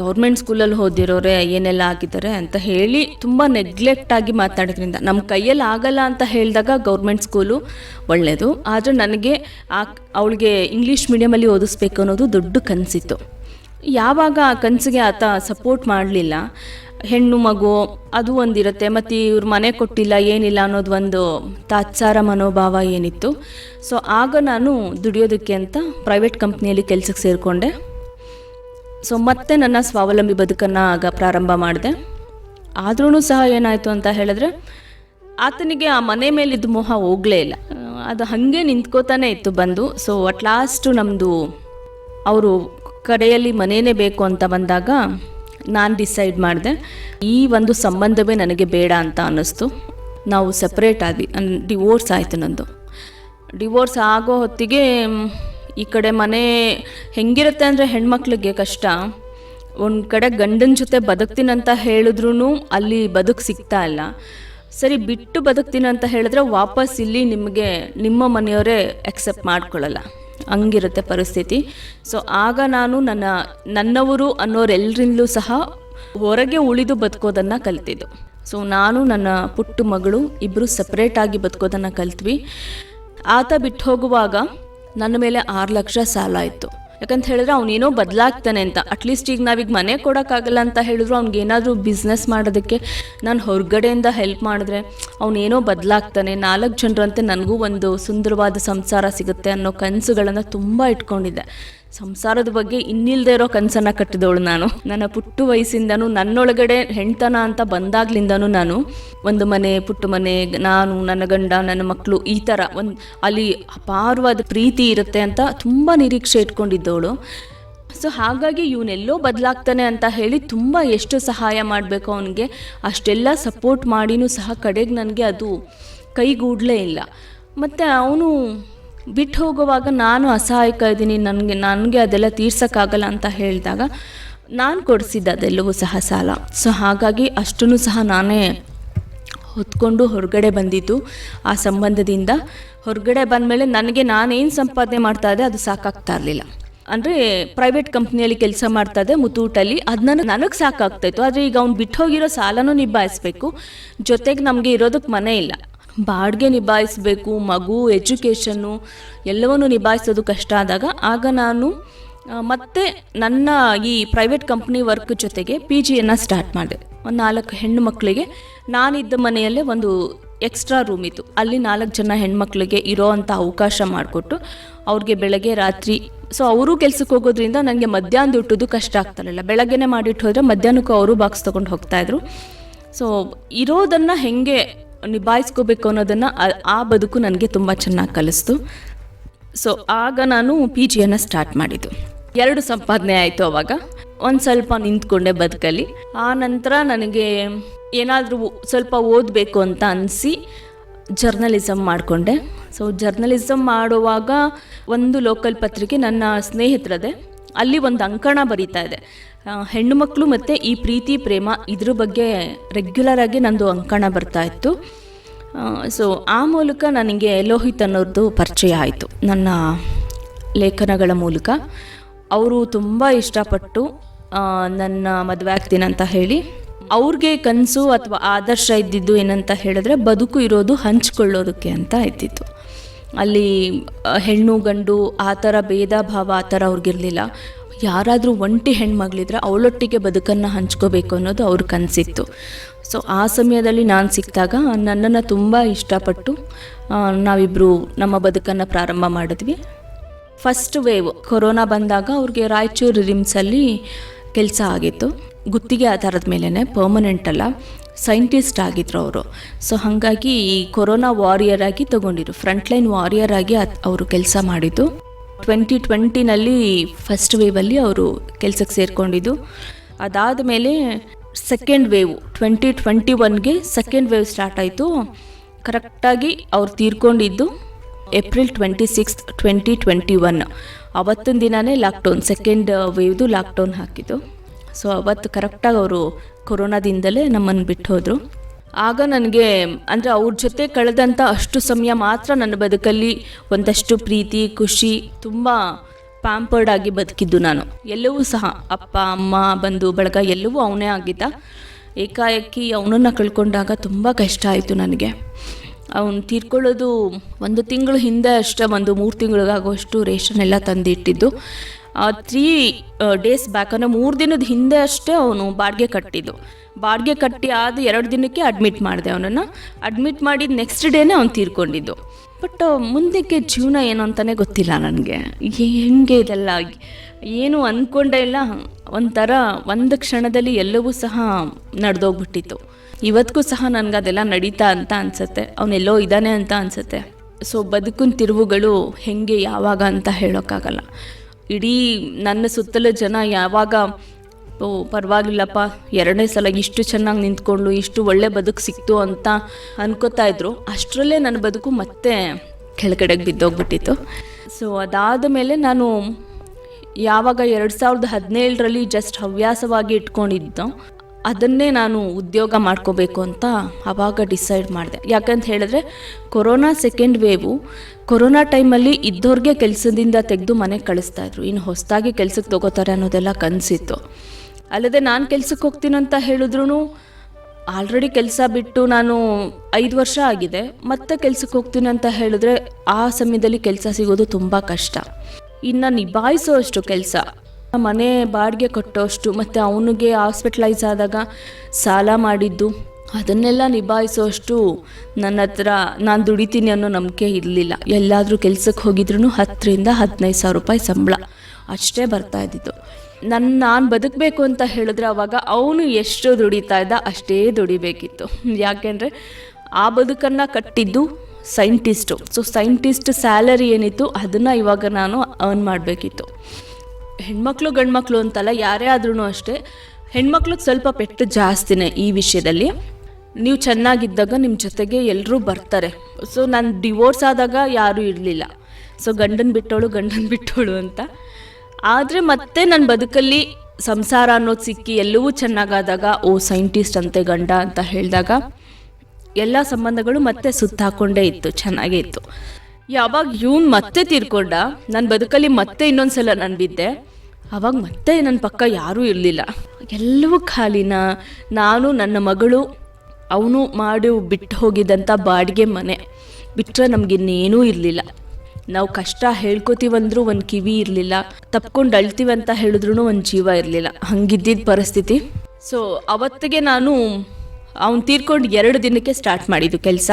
ಗೌರ್ಮೆಂಟ್ ಸ್ಕೂಲಲ್ಲಿ ಓದಿರೋರೆ, ಏನೆಲ್ಲ ಆಗಿದ್ದಾರೆ ಅಂತ ಹೇಳಿ ತುಂಬ ನೆಗ್ಲೆಕ್ಟ್ ಆಗಿ ಮಾತಾಡೋದ್ರಿಂದ ನಮ್ಮ ಕೈಯಲ್ಲಿ ಆಗಲ್ಲ ಅಂತ ಹೇಳಿದಾಗ ಗೌರ್ಮೆಂಟ್ ಸ್ಕೂಲು ಒಳ್ಳೆಯದು ಆದರೆ ನನಗೆ ಆ ಅವಳಿಗೆ ಇಂಗ್ಲೀಷ್ ಮೀಡಿಯಮಲ್ಲಿ ಓದಿಸ್ಬೇಕು ಅನ್ನೋದು ದೊಡ್ಡ ಕನಸಿತ್ತು. ಯಾವಾಗ ಆ ಕನಸಿಗೆ ಆತ ಸಪೋರ್ಟ್ ಮಾಡಲಿಲ್ಲ, ಹೆಣ್ಣು, ಮಗು, ಅದು ಒಂದಿರುತ್ತೆ, ಮತ್ತು ಇವ್ರ ಮನೆ ಕೊಟ್ಟಿಲ್ಲ, ಏನಿಲ್ಲ ಅನ್ನೋದು ಒಂದು ತಾತ್ಸಾರ ಮನೋಭಾವ ಏನಿತ್ತು. ಸೊ ಆಗ ನಾನು ದುಡಿಯೋದಕ್ಕೆ ಅಂತ ಪ್ರೈವೇಟ್ ಕಂಪ್ನಿಯಲ್ಲಿ ಕೆಲಸಕ್ಕೆ ಸೇರಿಕೊಂಡೆ. ಸೊ ಮತ್ತೆ ನನ್ನ ಸ್ವಾವಲಂಬಿ ಬದುಕನ್ನು ಆಗ ಪ್ರಾರಂಭ ಮಾಡಿದೆ. ಆದ್ರೂ ಸಹ ಏನಾಯಿತು ಅಂತ ಹೇಳಿದ್ರೆ, ಆತನಿಗೆ ಆ ಮನೆ ಮೇಲಿದ್ದ ಮೋಹ ಹೋಗಲೇ ಇಲ್ಲ. ಅದು ಹಾಗೆ ನಿಂತ್ಕೋತಾನೆ ಇತ್ತು ಬಂದು. ಸೊ ಅಟ್ ಲಾಸ್ಟು ನಮ್ಮದು ಅವರು ಕಡೆಯಲ್ಲಿ ಮನೇನೇ ಬೇಕು ಅಂತ ಬಂದಾಗ ನಾನು ಡಿಸೈಡ್ ಮಾಡಿದೆ. ಈ ಒಂದು ಸಂಬಂಧವೇ ನನಗೆ ಬೇಡ ಅಂತ ಅನ್ನಿಸ್ತು. ನಾವು ಸಪ್ರೇಟ್ ಆದ್ವಿ. ಡಿವೋರ್ಸ್ ಆಯಿತು ನಂದು. ಡಿವೋರ್ಸ್ ಆಗೋ ಹೊತ್ತಿಗೆ ಈ ಕಡೆ ಮನೆ ಹೆಂಗಿರುತ್ತೆ ಅಂದರೆ ಹೆಣ್ಮಕ್ಳಿಗೆ ಕಷ್ಟ. ಒಂದು ಕಡೆ ಗಂಡನ ಜೊತೆ ಬದುಕ್ತೀನಂತ ಹೇಳಿದ್ರು ಅಲ್ಲಿ ಬದುಕು ಸಿಗ್ತಾ ಇಲ್ಲ. ಸರಿ, ಬಿಟ್ಟು ಬದುಕ್ತೀನಿ ಅಂತ ಹೇಳಿದ್ರೆ ವಾಪಸ್ ಇಲ್ಲಿ ನಿಮಗೆ ನಿಮ್ಮ ಮನೆಯವರೇ ಎಕ್ಸೆಪ್ಟ್ ಮಾಡ್ಕೊಳ್ಳಲ್ಲ. ಹಂಗಿರುತ್ತೆ ಪರಿಸ್ಥಿತಿ. ಸೊ ಆಗ ನಾನು ನನ್ನ, ನನ್ನವರು ಅನ್ನೋರೆಲ್ಲರಿಂದಲೂ ಸಹ ಹೊರಗೆ ಉಳಿದು ಬದುಕೋದನ್ನು ಕಲಿತಿದ್ದು. ಸೊ ನಾನು ನನ್ನ ಪುಟ್ಟ ಮಗಳು ಇಬ್ಬರು ಸಪ್ರೇಟಾಗಿ ಬದುಕೋದನ್ನು ಕಲ್ತ್ವಿ. ಆತ ಬಿಟ್ಟು ಹೋಗುವಾಗ ನನ್ನ ಮೇಲೆ ಆರು ಲಕ್ಷ ಸಾಲ ಇತ್ತು ಯಾಕಂತ ಹೇಳಿದ್ರೆ ಅವನೇನೋ ಬದಲಾಗ್ತಾನೆ ಅಂತ. ಅಟ್ಲೀಸ್ಟ್ ಈಗ ನಾವೀಗ ಮನೆ ಕೊಡೋಕ್ಕಾಗಲ್ಲ ಅಂತ ಹೇಳಿದ್ರು. ಅವ್ನಿಗೆ ಏನಾದರೂ ಬಿಸ್ನೆಸ್ ಮಾಡೋದಕ್ಕೆ ನಾನು ಹೊರಗಡೆಯಿಂದ ಹೆಲ್ಪ್ ಮಾಡಿದ್ರೆ ಅವನೇನೋ ಬದಲಾಗ್ತಾನೆ. ನಾಲ್ಕು ಜನರಂತೆ ನನಗೂ ಒಂದು ಸುಂದರವಾದ ಸಂಸಾರ ಸಿಗುತ್ತೆ ಅನ್ನೋ ಕನಸುಗಳನ್ನು ತುಂಬ ಇಟ್ಕೊಂಡಿದ್ದೆ. ಸಂಸಾರದ ಬಗ್ಗೆ ಇನ್ನಿಲ್ದೇ ಇರೋ ಕನಸನ್ನು ಕಟ್ಟಿದವಳು ನಾನು. ನನ್ನ ಪುಟ್ಟು ವಯಸ್ಸಿಂದನೂ ನನ್ನೊಳಗಡೆ ಹೆಣ್ತನ ಅಂತ ಬಂದಾಗ್ಲಿಂದನೂ ನಾನು ಒಂದು ಮನೆ, ಪುಟ್ಟು ಮನೆ, ನಾನು, ನನ್ನ ಗಂಡ, ನನ್ನ ಮಕ್ಕಳು ಈ ಥರ ಒಂದು ಅಲ್ಲಿ ಅಪಾರವಾದ ಪ್ರೀತಿ ಇರುತ್ತೆ ಅಂತ ತುಂಬ ನಿರೀಕ್ಷೆ ಇಟ್ಕೊಂಡಿದ್ದವಳು. ಸೊ ಹಾಗಾಗಿ ಇವನೆಲ್ಲೋ ಬದಲಾಗ್ತಾನೆ ಅಂತ ಹೇಳಿ ತುಂಬ ಎಷ್ಟು ಸಹಾಯ ಮಾಡಬೇಕು ಅವನಿಗೆ, ಅಷ್ಟೆಲ್ಲ ಸಪೋರ್ಟ್ ಮಾಡಿನೂ ಸಹ ಕಡೆಗೆ ನನಗೆ ಅದು ಕೈಗೂಡಲೇ ಇಲ್ಲ. ಮತ್ತು ಅವನು ಬಿಟ್ಟು ಹೋಗುವಾಗ ನಾನು ಅಸಹಾಯಕ ಇದ್ದೀನಿ, ನನಗೆ ನನಗೆ ಅದೆಲ್ಲ ತೀರ್ಸೋಕ್ಕಾಗಲ್ಲ ಅಂತ ಹೇಳಿದಾಗ ನಾನು ಕೊಡಿಸಿದ್ದೆ ಅದೆಲ್ಲವೂ ಸಹ ಸಾಲ. ಸೊ ಹಾಗಾಗಿ ಅಷ್ಟೂ ಸಹ ನಾನೇ ಹೊತ್ಕೊಂಡು ಹೊರಗಡೆ ಬಂದಿದ್ದು ಆ ಸಂಬಂಧದಿಂದ. ಹೊರಗಡೆ ಬಂದಮೇಲೆ ನನಗೆ ನಾನೇನು ಸಂಪಾದನೆ ಮಾಡ್ತಾ ಇದ್ದೆ ಅದು ಸಾಕಾಗ್ತಾ ಇರಲಿಲ್ಲ. ಅಂದರೆ ಪ್ರೈವೇಟ್ ಕಂಪ್ನಿಯಲ್ಲಿ ಕೆಲಸ ಮಾಡ್ತಾ ಇದ್ದೆ ಮುತ್ತೂಟಲ್ಲಿ ಅದನ್ನ ನನಗೆ ಸಾಕಾಗ್ತಾಯಿತ್ತು ಆದರೆ ಈಗ ಅವ್ನು ಬಿಟ್ಟು ಹೋಗಿರೋ ಸಾಲನೂ ನಿಭಾಯಿಸ್ಬೇಕು. ಜೊತೆಗೆ ನಮಗೆ ಇರೋದಕ್ಕೆ ಮನೆ ಇಲ್ಲ. ಬಾಡಿಗೆ ನಿಭಾಯಿಸಬೇಕು, ಮಗು, ಎಜುಕೇಷನ್ನು ಎಲ್ಲವನ್ನೂ ನಿಭಾಯಿಸೋದು ಕಷ್ಟ ಆದಾಗ ಆಗ ನಾನು ಮತ್ತೆ ನನ್ನ ಈ ಪ್ರೈವೇಟ್ ಕಂಪ್ನಿ ವರ್ಕ್ ಜೊತೆಗೆ ಪಿ ಜಿಯನ್ನು ಸ್ಟಾರ್ಟ್ ಮಾಡಿದೆ. ಒಂದು ನಾಲ್ಕು ಹೆಣ್ಣು ಮಕ್ಕಳಿಗೆ ನಾನಿದ್ದ ಮನೆಯಲ್ಲೇ ಒಂದು ಎಕ್ಸ್ಟ್ರಾ ರೂಮ್ ಇತ್ತು. ಅಲ್ಲಿ ನಾಲ್ಕು ಜನ ಹೆಣ್ಮಕ್ಳಿಗೆ ಇರೋ ಅಂಥ ಅವಕಾಶ ಮಾಡಿಕೊಟ್ಟು ಅವ್ರಿಗೆ ಬೆಳಗ್ಗೆ ರಾತ್ರಿ ಸೊ ಅವರು ಕೆಲ್ಸಕ್ಕೆ ಹೋಗೋದ್ರಿಂದ ನನಗೆ ಮಧ್ಯಾಹ್ನದ ಊಟದ್ದು ಕಷ್ಟ ಆಗ್ತಾರಲ್ಲ. ಬೆಳಗ್ಗೆನೇ ಮಾಡಿಟ್ಟು ಹೋದರೆ ಮಧ್ಯಾಹ್ನಕ್ಕೂ ಅವರು ಬಾಕ್ಸ್ ತೊಗೊಂಡು ಹೋಗ್ತಾಯಿದ್ರು ಸೊ ಇರೋದನ್ನು ಹೆಂಗೆ ನಿಭಾಯಿಸ್ಕೋಬೇಕು ಅನ್ನೋದನ್ನು ಆ- ಬದುಕು ನನಗೆ ತುಂಬ ಚೆನ್ನಾಗಿ ಕಲಿಸ್ತು. ಸೊ ಆಗ ನಾನು ಪಿ ಜಿಯನ್ನು ಸ್ಟಾರ್ಟ್ ಮಾಡಿದ್ದು. ಎರಡು ಸಂಪಾದನೆ ಆಯಿತು ಅವಾಗ. ಒಂದು ಸ್ವಲ್ಪ ನಿಂತ್ಕೊಂಡೆ ಬದುಕಲ್ಲಿ. ಆ ನಂತರ ನನಗೆ ಏನಾದರೂ ಸ್ವಲ್ಪ ಓದಬೇಕು ಅಂತ ಅನಿಸಿ ಜರ್ನಲಿಸಮ್ ಮಾಡಿಕೊಂಡೆ. ಸೊ ಜರ್ನಲಿಸಮ್ ಮಾಡುವಾಗ ಒಂದು ಲೋಕಲ್ ಪತ್ರಿಕೆ ನನ್ನ ಸ್ನೇಹಿತರದೆ. ಅಲ್ಲಿ ಒಂದು ಅಂಕಣ ಬರೀತಾ ಇದೆ. ಹೆಣ್ಣು ಮಕ್ಕಳು ಮತ್ತು ಈ ಪ್ರೀತಿ, ಪ್ರೇಮ ಇದ್ರ ಬಗ್ಗೆ ರೆಗ್ಯುಲರ್ ಆಗಿ ನಂದು ಅಂಕಣ ಬರ್ತಾ ಇತ್ತು. ಸೊ ಆ ಮೂಲಕ ನನಗೆ ಲೋಹಿತ್ ಅನ್ನೋರ್ದು ಪರಿಚಯ ಆಯಿತು. ನನ್ನ ಲೇಖನಗಳ ಮೂಲಕ. ಅವರು ತುಂಬ ಇಷ್ಟಪಟ್ಟು ನನ್ನ ಮದುವೆ ಆಗ್ತೀನಿ ಅಂತ ಹೇಳಿ, ಅವ್ರಿಗೆ ಕನಸು ಅಥವಾ ಆದರ್ಶ ಇದ್ದಿದ್ದು ಏನಂತ ಹೇಳಿದ್ರೆ ಬದುಕು ಇರೋದು ಹಂಚ್ಕೊಳ್ಳೋದಕ್ಕೆ ಅಂತ ಇದ್ದಿತ್ತು. ಅಲ್ಲಿ ಹೆಣ್ಣು ಗಂಡು ಆ ಥರ ಭೇದ ಭಾವ ಆ ಥರ ಅವ್ರಿಗಿರಲಿಲ್ಲ. ಯಾರಾದರೂ ಒಂಟಿ ಹೆಣ್ಮಗಳಿದ್ರೆ ಅವಳೊಟ್ಟಿಗೆ ಬದುಕನ್ನು ಹಂಚ್ಕೋಬೇಕು ಅನ್ನೋದು ಅವ್ರ ಕನಸಿತ್ತು. ಸೊ ಆ ಸಮಯದಲ್ಲಿ ನಾನು ಸಿಕ್ಕಿದಾಗ ನನ್ನನ್ನು ತುಂಬ ಇಷ್ಟಪಟ್ಟು ನಾವಿಬ್ಬರು ನಮ್ಮ ಬದುಕನ್ನು ಪ್ರಾರಂಭ ಮಾಡಿದ್ವಿ. ಫಸ್ಟ್ ವೇವ್ ಕೊರೋನಾ ಬಂದಾಗ ಅವ್ರಿಗೆ ರಾಯಚೂರು ರಿಮ್ಸಲ್ಲಿ ಕೆಲಸ ಆಗಿತ್ತು. ಗುತ್ತಿಗೆ ಆಧಾರದ ಮೇಲೇ ಪರ್ಮನೆಂಟ್ ಅಲ್ಲ ಸೈಂಟಿಸ್ಟ್ ಆಗಿದ್ರು ಅವರು. ಸೊ ಹಾಗಾಗಿ ಈ ಕೊರೋನಾ ವಾರಿಯರ್ ಆಗಿ ತಗೊಂಡಿರು ಫ್ರಂಟ್ಲೈನ್ ವಾರಿಯರ್ ಆಗಿ ಅವರು ಕೆಲಸ ಮಾಡಿದ್ದು. ಟ್ವೆಂಟಿ ಟ್ವೆಂಟಿನಲ್ಲಿ ಫಸ್ಟ್ ವೇವಲ್ಲಿ ಅವರು ಕೆಲಸಕ್ಕೆ ಸೇರಿಕೊಂಡಿದ್ದು. ಅದಾದ ಮೇಲೆ ಸೆಕೆಂಡ್ ವೇವ್ ಟ್ವೆಂಟಿ ಟ್ವೆಂಟಿ ಒನ್ಗೆ ಸೆಕೆಂಡ್ ವೇವ್ ಸ್ಟಾರ್ಟ್ ಆಯಿತು. ಕರೆಕ್ಟಾಗಿ ಅವ್ರು ತೀರ್ಕೊಂಡಿದ್ದು April twenty six twenty twenty one ಅವತ್ತಿನ ದಿನವೇ ಲಾಕ್ಡೌನ್ ಸೆಕೆಂಡ್ ವೇವ್ದು ಲಾಕ್ಡೌನ್ ಹಾಕಿದ್ದು. ಸೊ ಅವತ್ತು ಕರೆಕ್ಟಾಗಿ ಅವರು ಕೊರೋನಾದಿಂದಲೇ ನಮ್ಮನ್ನು ಬಿಟ್ಟು ಹೋದರು. ಆಗ ನನಗೆ, ಅಂದರೆ ಅವ್ರ ಜೊತೆ ಕಳೆದಂಥ ಅಷ್ಟು ಸಮಯ ಮಾತ್ರ ನನ್ನ ಬದುಕಲ್ಲಿ ಒಂದಷ್ಟು ಪ್ರೀತಿ, ಖುಷಿ, ತುಂಬ ಪ್ಯಾಂಪರ್ಡ್ ಆಗಿ ಬದುಕಿದ್ದು ನಾನು. ಎಲ್ಲವೂ ಸಹ ಅಪ್ಪ, ಅಮ್ಮ, ಬಂಧು, ಬಳಗ ಎಲ್ಲವೂ ಅವನೇ ಆಗಿದ್ದ. ಏಕಾಏಕಿ ಅವನನ್ನು ಕಳ್ಕೊಂಡಾಗ ತುಂಬ ಕಷ್ಟ ಆಯಿತು ನನಗೆ. ಅವನು ತೀರ್ಕೊಳ್ಳೋದು ಒಂದು ತಿಂಗಳು ಹಿಂದೆ ಅಷ್ಟೇ, ಒಂದು ಮೂರು ತಿಂಗಳಿಗಾಗುವಷ್ಟು ರೇಷನ್ ಎಲ್ಲ ತಂದಿಟ್ಟಿದ್ದು. ತ್ರೀ ಡೇಸ್ ಬ್ಯಾಕ್ ಅಂದರೆ ಮೂರು ದಿನದ ಹಿಂದೆ ಅಷ್ಟೇ ಅವನು ಬಾಡಿಗೆ ಕಟ್ಟಿದ್ದು. ಬಾಡಿಗೆ ಕಟ್ಟಿ ಆದ ಎರಡು ದಿನಕ್ಕೆ ಅಡ್ಮಿಟ್ ಮಾಡಿದೆ ಅವನನ್ನು. ಅಡ್ಮಿಟ್ ಮಾಡಿದ ನೆಕ್ಸ್ಟ್ ಡೇನೇ ಅವ್ನು ತೀರ್ಕೊಂಡಿದ್ದು. ಬಟ್ ಮುಂದಕ್ಕೆ ಜೀವನ ಏನು ಅಂತಲೇ ಗೊತ್ತಿಲ್ಲ ನನಗೆ. ಹೆಂಗೆ ಇದೆಲ್ಲ? ಏನು ಅಂದ್ಕೊಂಡೇ ಇಲ್ಲ. ಒಂಥರ ಒಂದು ಕ್ಷಣದಲ್ಲಿ ಎಲ್ಲವೂ ಸಹ ನಡೆದೋಗ್ಬಿಟ್ಟಿತ್ತು. ಇವತ್ತಿಗೂ ಸಹ ನನಗೆ ಅದೆಲ್ಲ ನಡೀತಾ ಅಂತ ಅನಿಸುತ್ತೆ. ಅವನೆಲ್ಲೋ ಇದ್ದಾನೆ ಅಂತ ಅನಿಸುತ್ತೆ. ಸೊ ಬದುಕಿನ ತಿರುವುಗಳು ಹೆಂಗೆ ಯಾವಾಗ ಅಂತ ಹೇಳೋಕ್ಕಾಗಲ್ಲ. ಇಡೀ ನನ್ನ ಸುತ್ತಲೂ ಜನ ಯಾವಾಗ ಓ, ಪರವಾಗಿಲ್ಲಪ್ಪ. ಎರಡನೇ ಸಲ ಇಷ್ಟು ಚೆನ್ನಾಗಿ ನಿಂತ್ಕೊಂಡು ಇಷ್ಟು ಒಳ್ಳೆ ಬದುಕು ಸಿಕ್ತು ಅಂತ ಅನ್ಕೋತಾ ಇದ್ರು. ಅಷ್ಟರಲ್ಲೇ ನನ್ನ ಬದುಕು ಮತ್ತೆ ಕೆಳಗಡೆಗೆ ಬಿದ್ದೋಗ್ಬಿಟ್ಟಿತ್ತು. ಸೊ ಅದಾದ ಮೇಲೆ ನಾನು ಯಾವಾಗ ಎರಡು ಸಾವಿರದ ಹದಿನೇಳರಲ್ಲಿ ಜಸ್ಟ್ ಹವ್ಯಾಸವಾಗಿ ಇಟ್ಕೊಂಡಿದ್ದು, ಅದನ್ನೇ ನಾನು ಉದ್ಯೋಗ ಮಾಡ್ಕೋಬೇಕು ಅಂತ ಆವಾಗ ಡಿಸೈಡ್ ಮಾಡಿದೆ. ಯಾಕಂತ ಹೇಳಿದ್ರೆ, ಕೊರೋನಾ ಸೆಕೆಂಡ್ ವೇವು ಕೊರೋನಾ ಟೈಮಲ್ಲಿ ಇದ್ದವ್ರಿಗೆ ಕೆಲಸದಿಂದ ತೆಗೆದು ಮನೆಗೆ ಕಳಿಸ್ತಾ ಇದ್ರು. ಇನ್ನು ಹೊಸದಾಗಿ ಕೆಲಸಕ್ಕೆ ತಗೋತಾರೆ ಅನ್ನೋದೆಲ್ಲ ಕನಸಿತ್ತು. ಅಲ್ಲದೆ ನಾನು ಕೆಲ್ಸಕ್ಕೆ ಹೋಗ್ತೀನಂತ ಹೇಳಿದ್ರು ಆಲ್ರೆಡಿ ಕೆಲಸ ಬಿಟ್ಟು ನಾನು ಐದು ವರ್ಷ ಆಗಿದೆ. ಮತ್ತೆ ಕೆಲ್ಸಕ್ಕೆ ಹೋಗ್ತೀನಿ ಅಂತ ಹೇಳಿದ್ರೆ ಆ ಸಮಯದಲ್ಲಿ ಕೆಲಸ ಸಿಗೋದು ತುಂಬ ಕಷ್ಟ. ಇನ್ನು ನಿಭಾಯಿಸೋ ಅಷ್ಟು ಕೆಲಸ, ಮನೆ ಬಾಡಿಗೆ ಕಟ್ಟೋಷ್ಟು ಮತ್ತು ಅವನಿಗೆ ಹಾಸ್ಪಿಟ್ಲೈಸ್ ಆದಾಗ ಸಾಲ ಮಾಡಿದ್ದು, ಅದನ್ನೆಲ್ಲ ನಿಭಾಯಿಸೋಷ್ಟು ನನ್ನ ಹತ್ರ ನಾನು ದುಡಿತೀನಿ ಅನ್ನೋ ನಂಬಿಕೆ ಇರಲಿಲ್ಲ. ಎಲ್ಲಾದರೂ ಕೆಲ್ಸಕ್ಕೆ ಹೋಗಿದ್ರು ಹತ್ತರಿಂದ ಹದಿನೈದು ಸಾವಿರ ರೂಪಾಯಿ ಸಂಬಳ ಅಷ್ಟೇ ಬರ್ತಾ ಇದ್ದಿದ್ದು ನನ್ನ ನಾನು ಬದುಕಬೇಕು ಅಂತ ಹೇಳಿದ್ರೆ ಆವಾಗ ಅವನು ಎಷ್ಟು ದುಡಿತಾ ಇದ್ದ, ಅಷ್ಟೇ ದುಡಿಬೇಕಿತ್ತು. ಯಾಕೆಂದರೆ ಆ ಬದುಕನ್ನು ಕಟ್ಟಿದ್ದು ಸೈಂಟಿಸ್ಟು. ಸೊ ಸೈಂಟಿಸ್ಟ್ ಸ್ಯಾಲರಿ ಏನಿತ್ತು, ಅದನ್ನು ಇವಾಗ ನಾನು ಅರ್ನ್ ಮಾಡಬೇಕಿತ್ತು. ಹೆಣ್ಮಕ್ಳು ಗಂಡ್ಮಕ್ಳು ಅಂತಲ್ಲ, ಯಾರೇ ಆದ್ರೂ ಅಷ್ಟೇ, ಹೆಣ್ಮಕ್ಳಿಗೆ ಸ್ವಲ್ಪ ಪೆಟ್ಟು ಜಾಸ್ತಿನೇ ಈ ವಿಷಯದಲ್ಲಿ. ನೀವು ಚೆನ್ನಾಗಿದ್ದಾಗ ನಿಮ್ಮ ಜೊತೆಗೆ ಎಲ್ಲರೂ ಬರ್ತಾರೆ. ಸೊ ನಾನು ಡಿವೋರ್ಸ್ ಆದಾಗ ಯಾರೂ ಇರಲಿಲ್ಲ. ಸೊ ಗಂಡನ ಬಿಟ್ಟೋಳು ಗಂಡನ ಬಿಟ್ಟೋಳು ಅಂತ. ಆದರೆ ಮತ್ತೆ ನನ್ನ ಬದುಕಲ್ಲಿ ಸಂಸಾರ ಅನ್ನೋದು ಸಿಕ್ಕಿ ಎಲ್ಲವೂ ಚೆನ್ನಾಗಾದಾಗ, ಓ, ಸೈಂಟಿಸ್ಟ್ ಅಂತೆ ಗಂಡ ಅಂತ ಹೇಳಿದಾಗ ಎಲ್ಲ ಸಂಬಂಧಗಳು ಮತ್ತೆ ಸುತ್ತಾಕೊಂಡೇ ಇತ್ತು, ಚೆನ್ನಾಗೇ ಇತ್ತು. ಯಾವಾಗ ಇವನ್ ಮತ್ತೆ ತೀರ್ಕೊಂಡ ನನ್ನ ಬದುಕಲ್ಲಿ ಮತ್ತೆ ಇನ್ನೊಂದ್ಸಲ ನಾನು ಬಿದ್ದೆ, ಅವಾಗ ಮತ್ತೆ ನನ್ನ ಪಕ್ಕ ಯಾರೂ ಇರಲಿಲ್ಲ. ಎಲ್ಲವೂ ಖಾಲಿನ, ನಾನು, ನನ್ನ ಮಗಳು, ಅವನು ಮಾಡಿ ಬಿಟ್ಟು ಹೋಗಿದ್ದಂಥ ಬಾಡಿಗೆ ಮನೆ. ಬಿಟ್ಟರೆ ನಮಗಿನ್ನೇನೂ ಇರಲಿಲ್ಲ. ನಾವು ಕಷ್ಟ ಹೇಳ್ಕೊತೀವಂದ್ರೂ ಒಂದು ಕಿವಿ ಇರಲಿಲ್ಲ, ತಪ್ಕೊಂಡು ಅಂತ ಹೇಳಿದ್ರು ಒಂದು ಜೀವ ಇರಲಿಲ್ಲ. ಹಂಗಿದ್ದಿದ್ದ ಪರಿಸ್ಥಿತಿ. ಸೊ ಅವತ್ತಿಗೆ ನಾನು ಅವ್ನು ತೀರ್ಕೊಂಡು ಎರಡು ದಿನಕ್ಕೆ ಸ್ಟಾರ್ಟ್ ಮಾಡಿದ್ದು ಕೆಲಸ.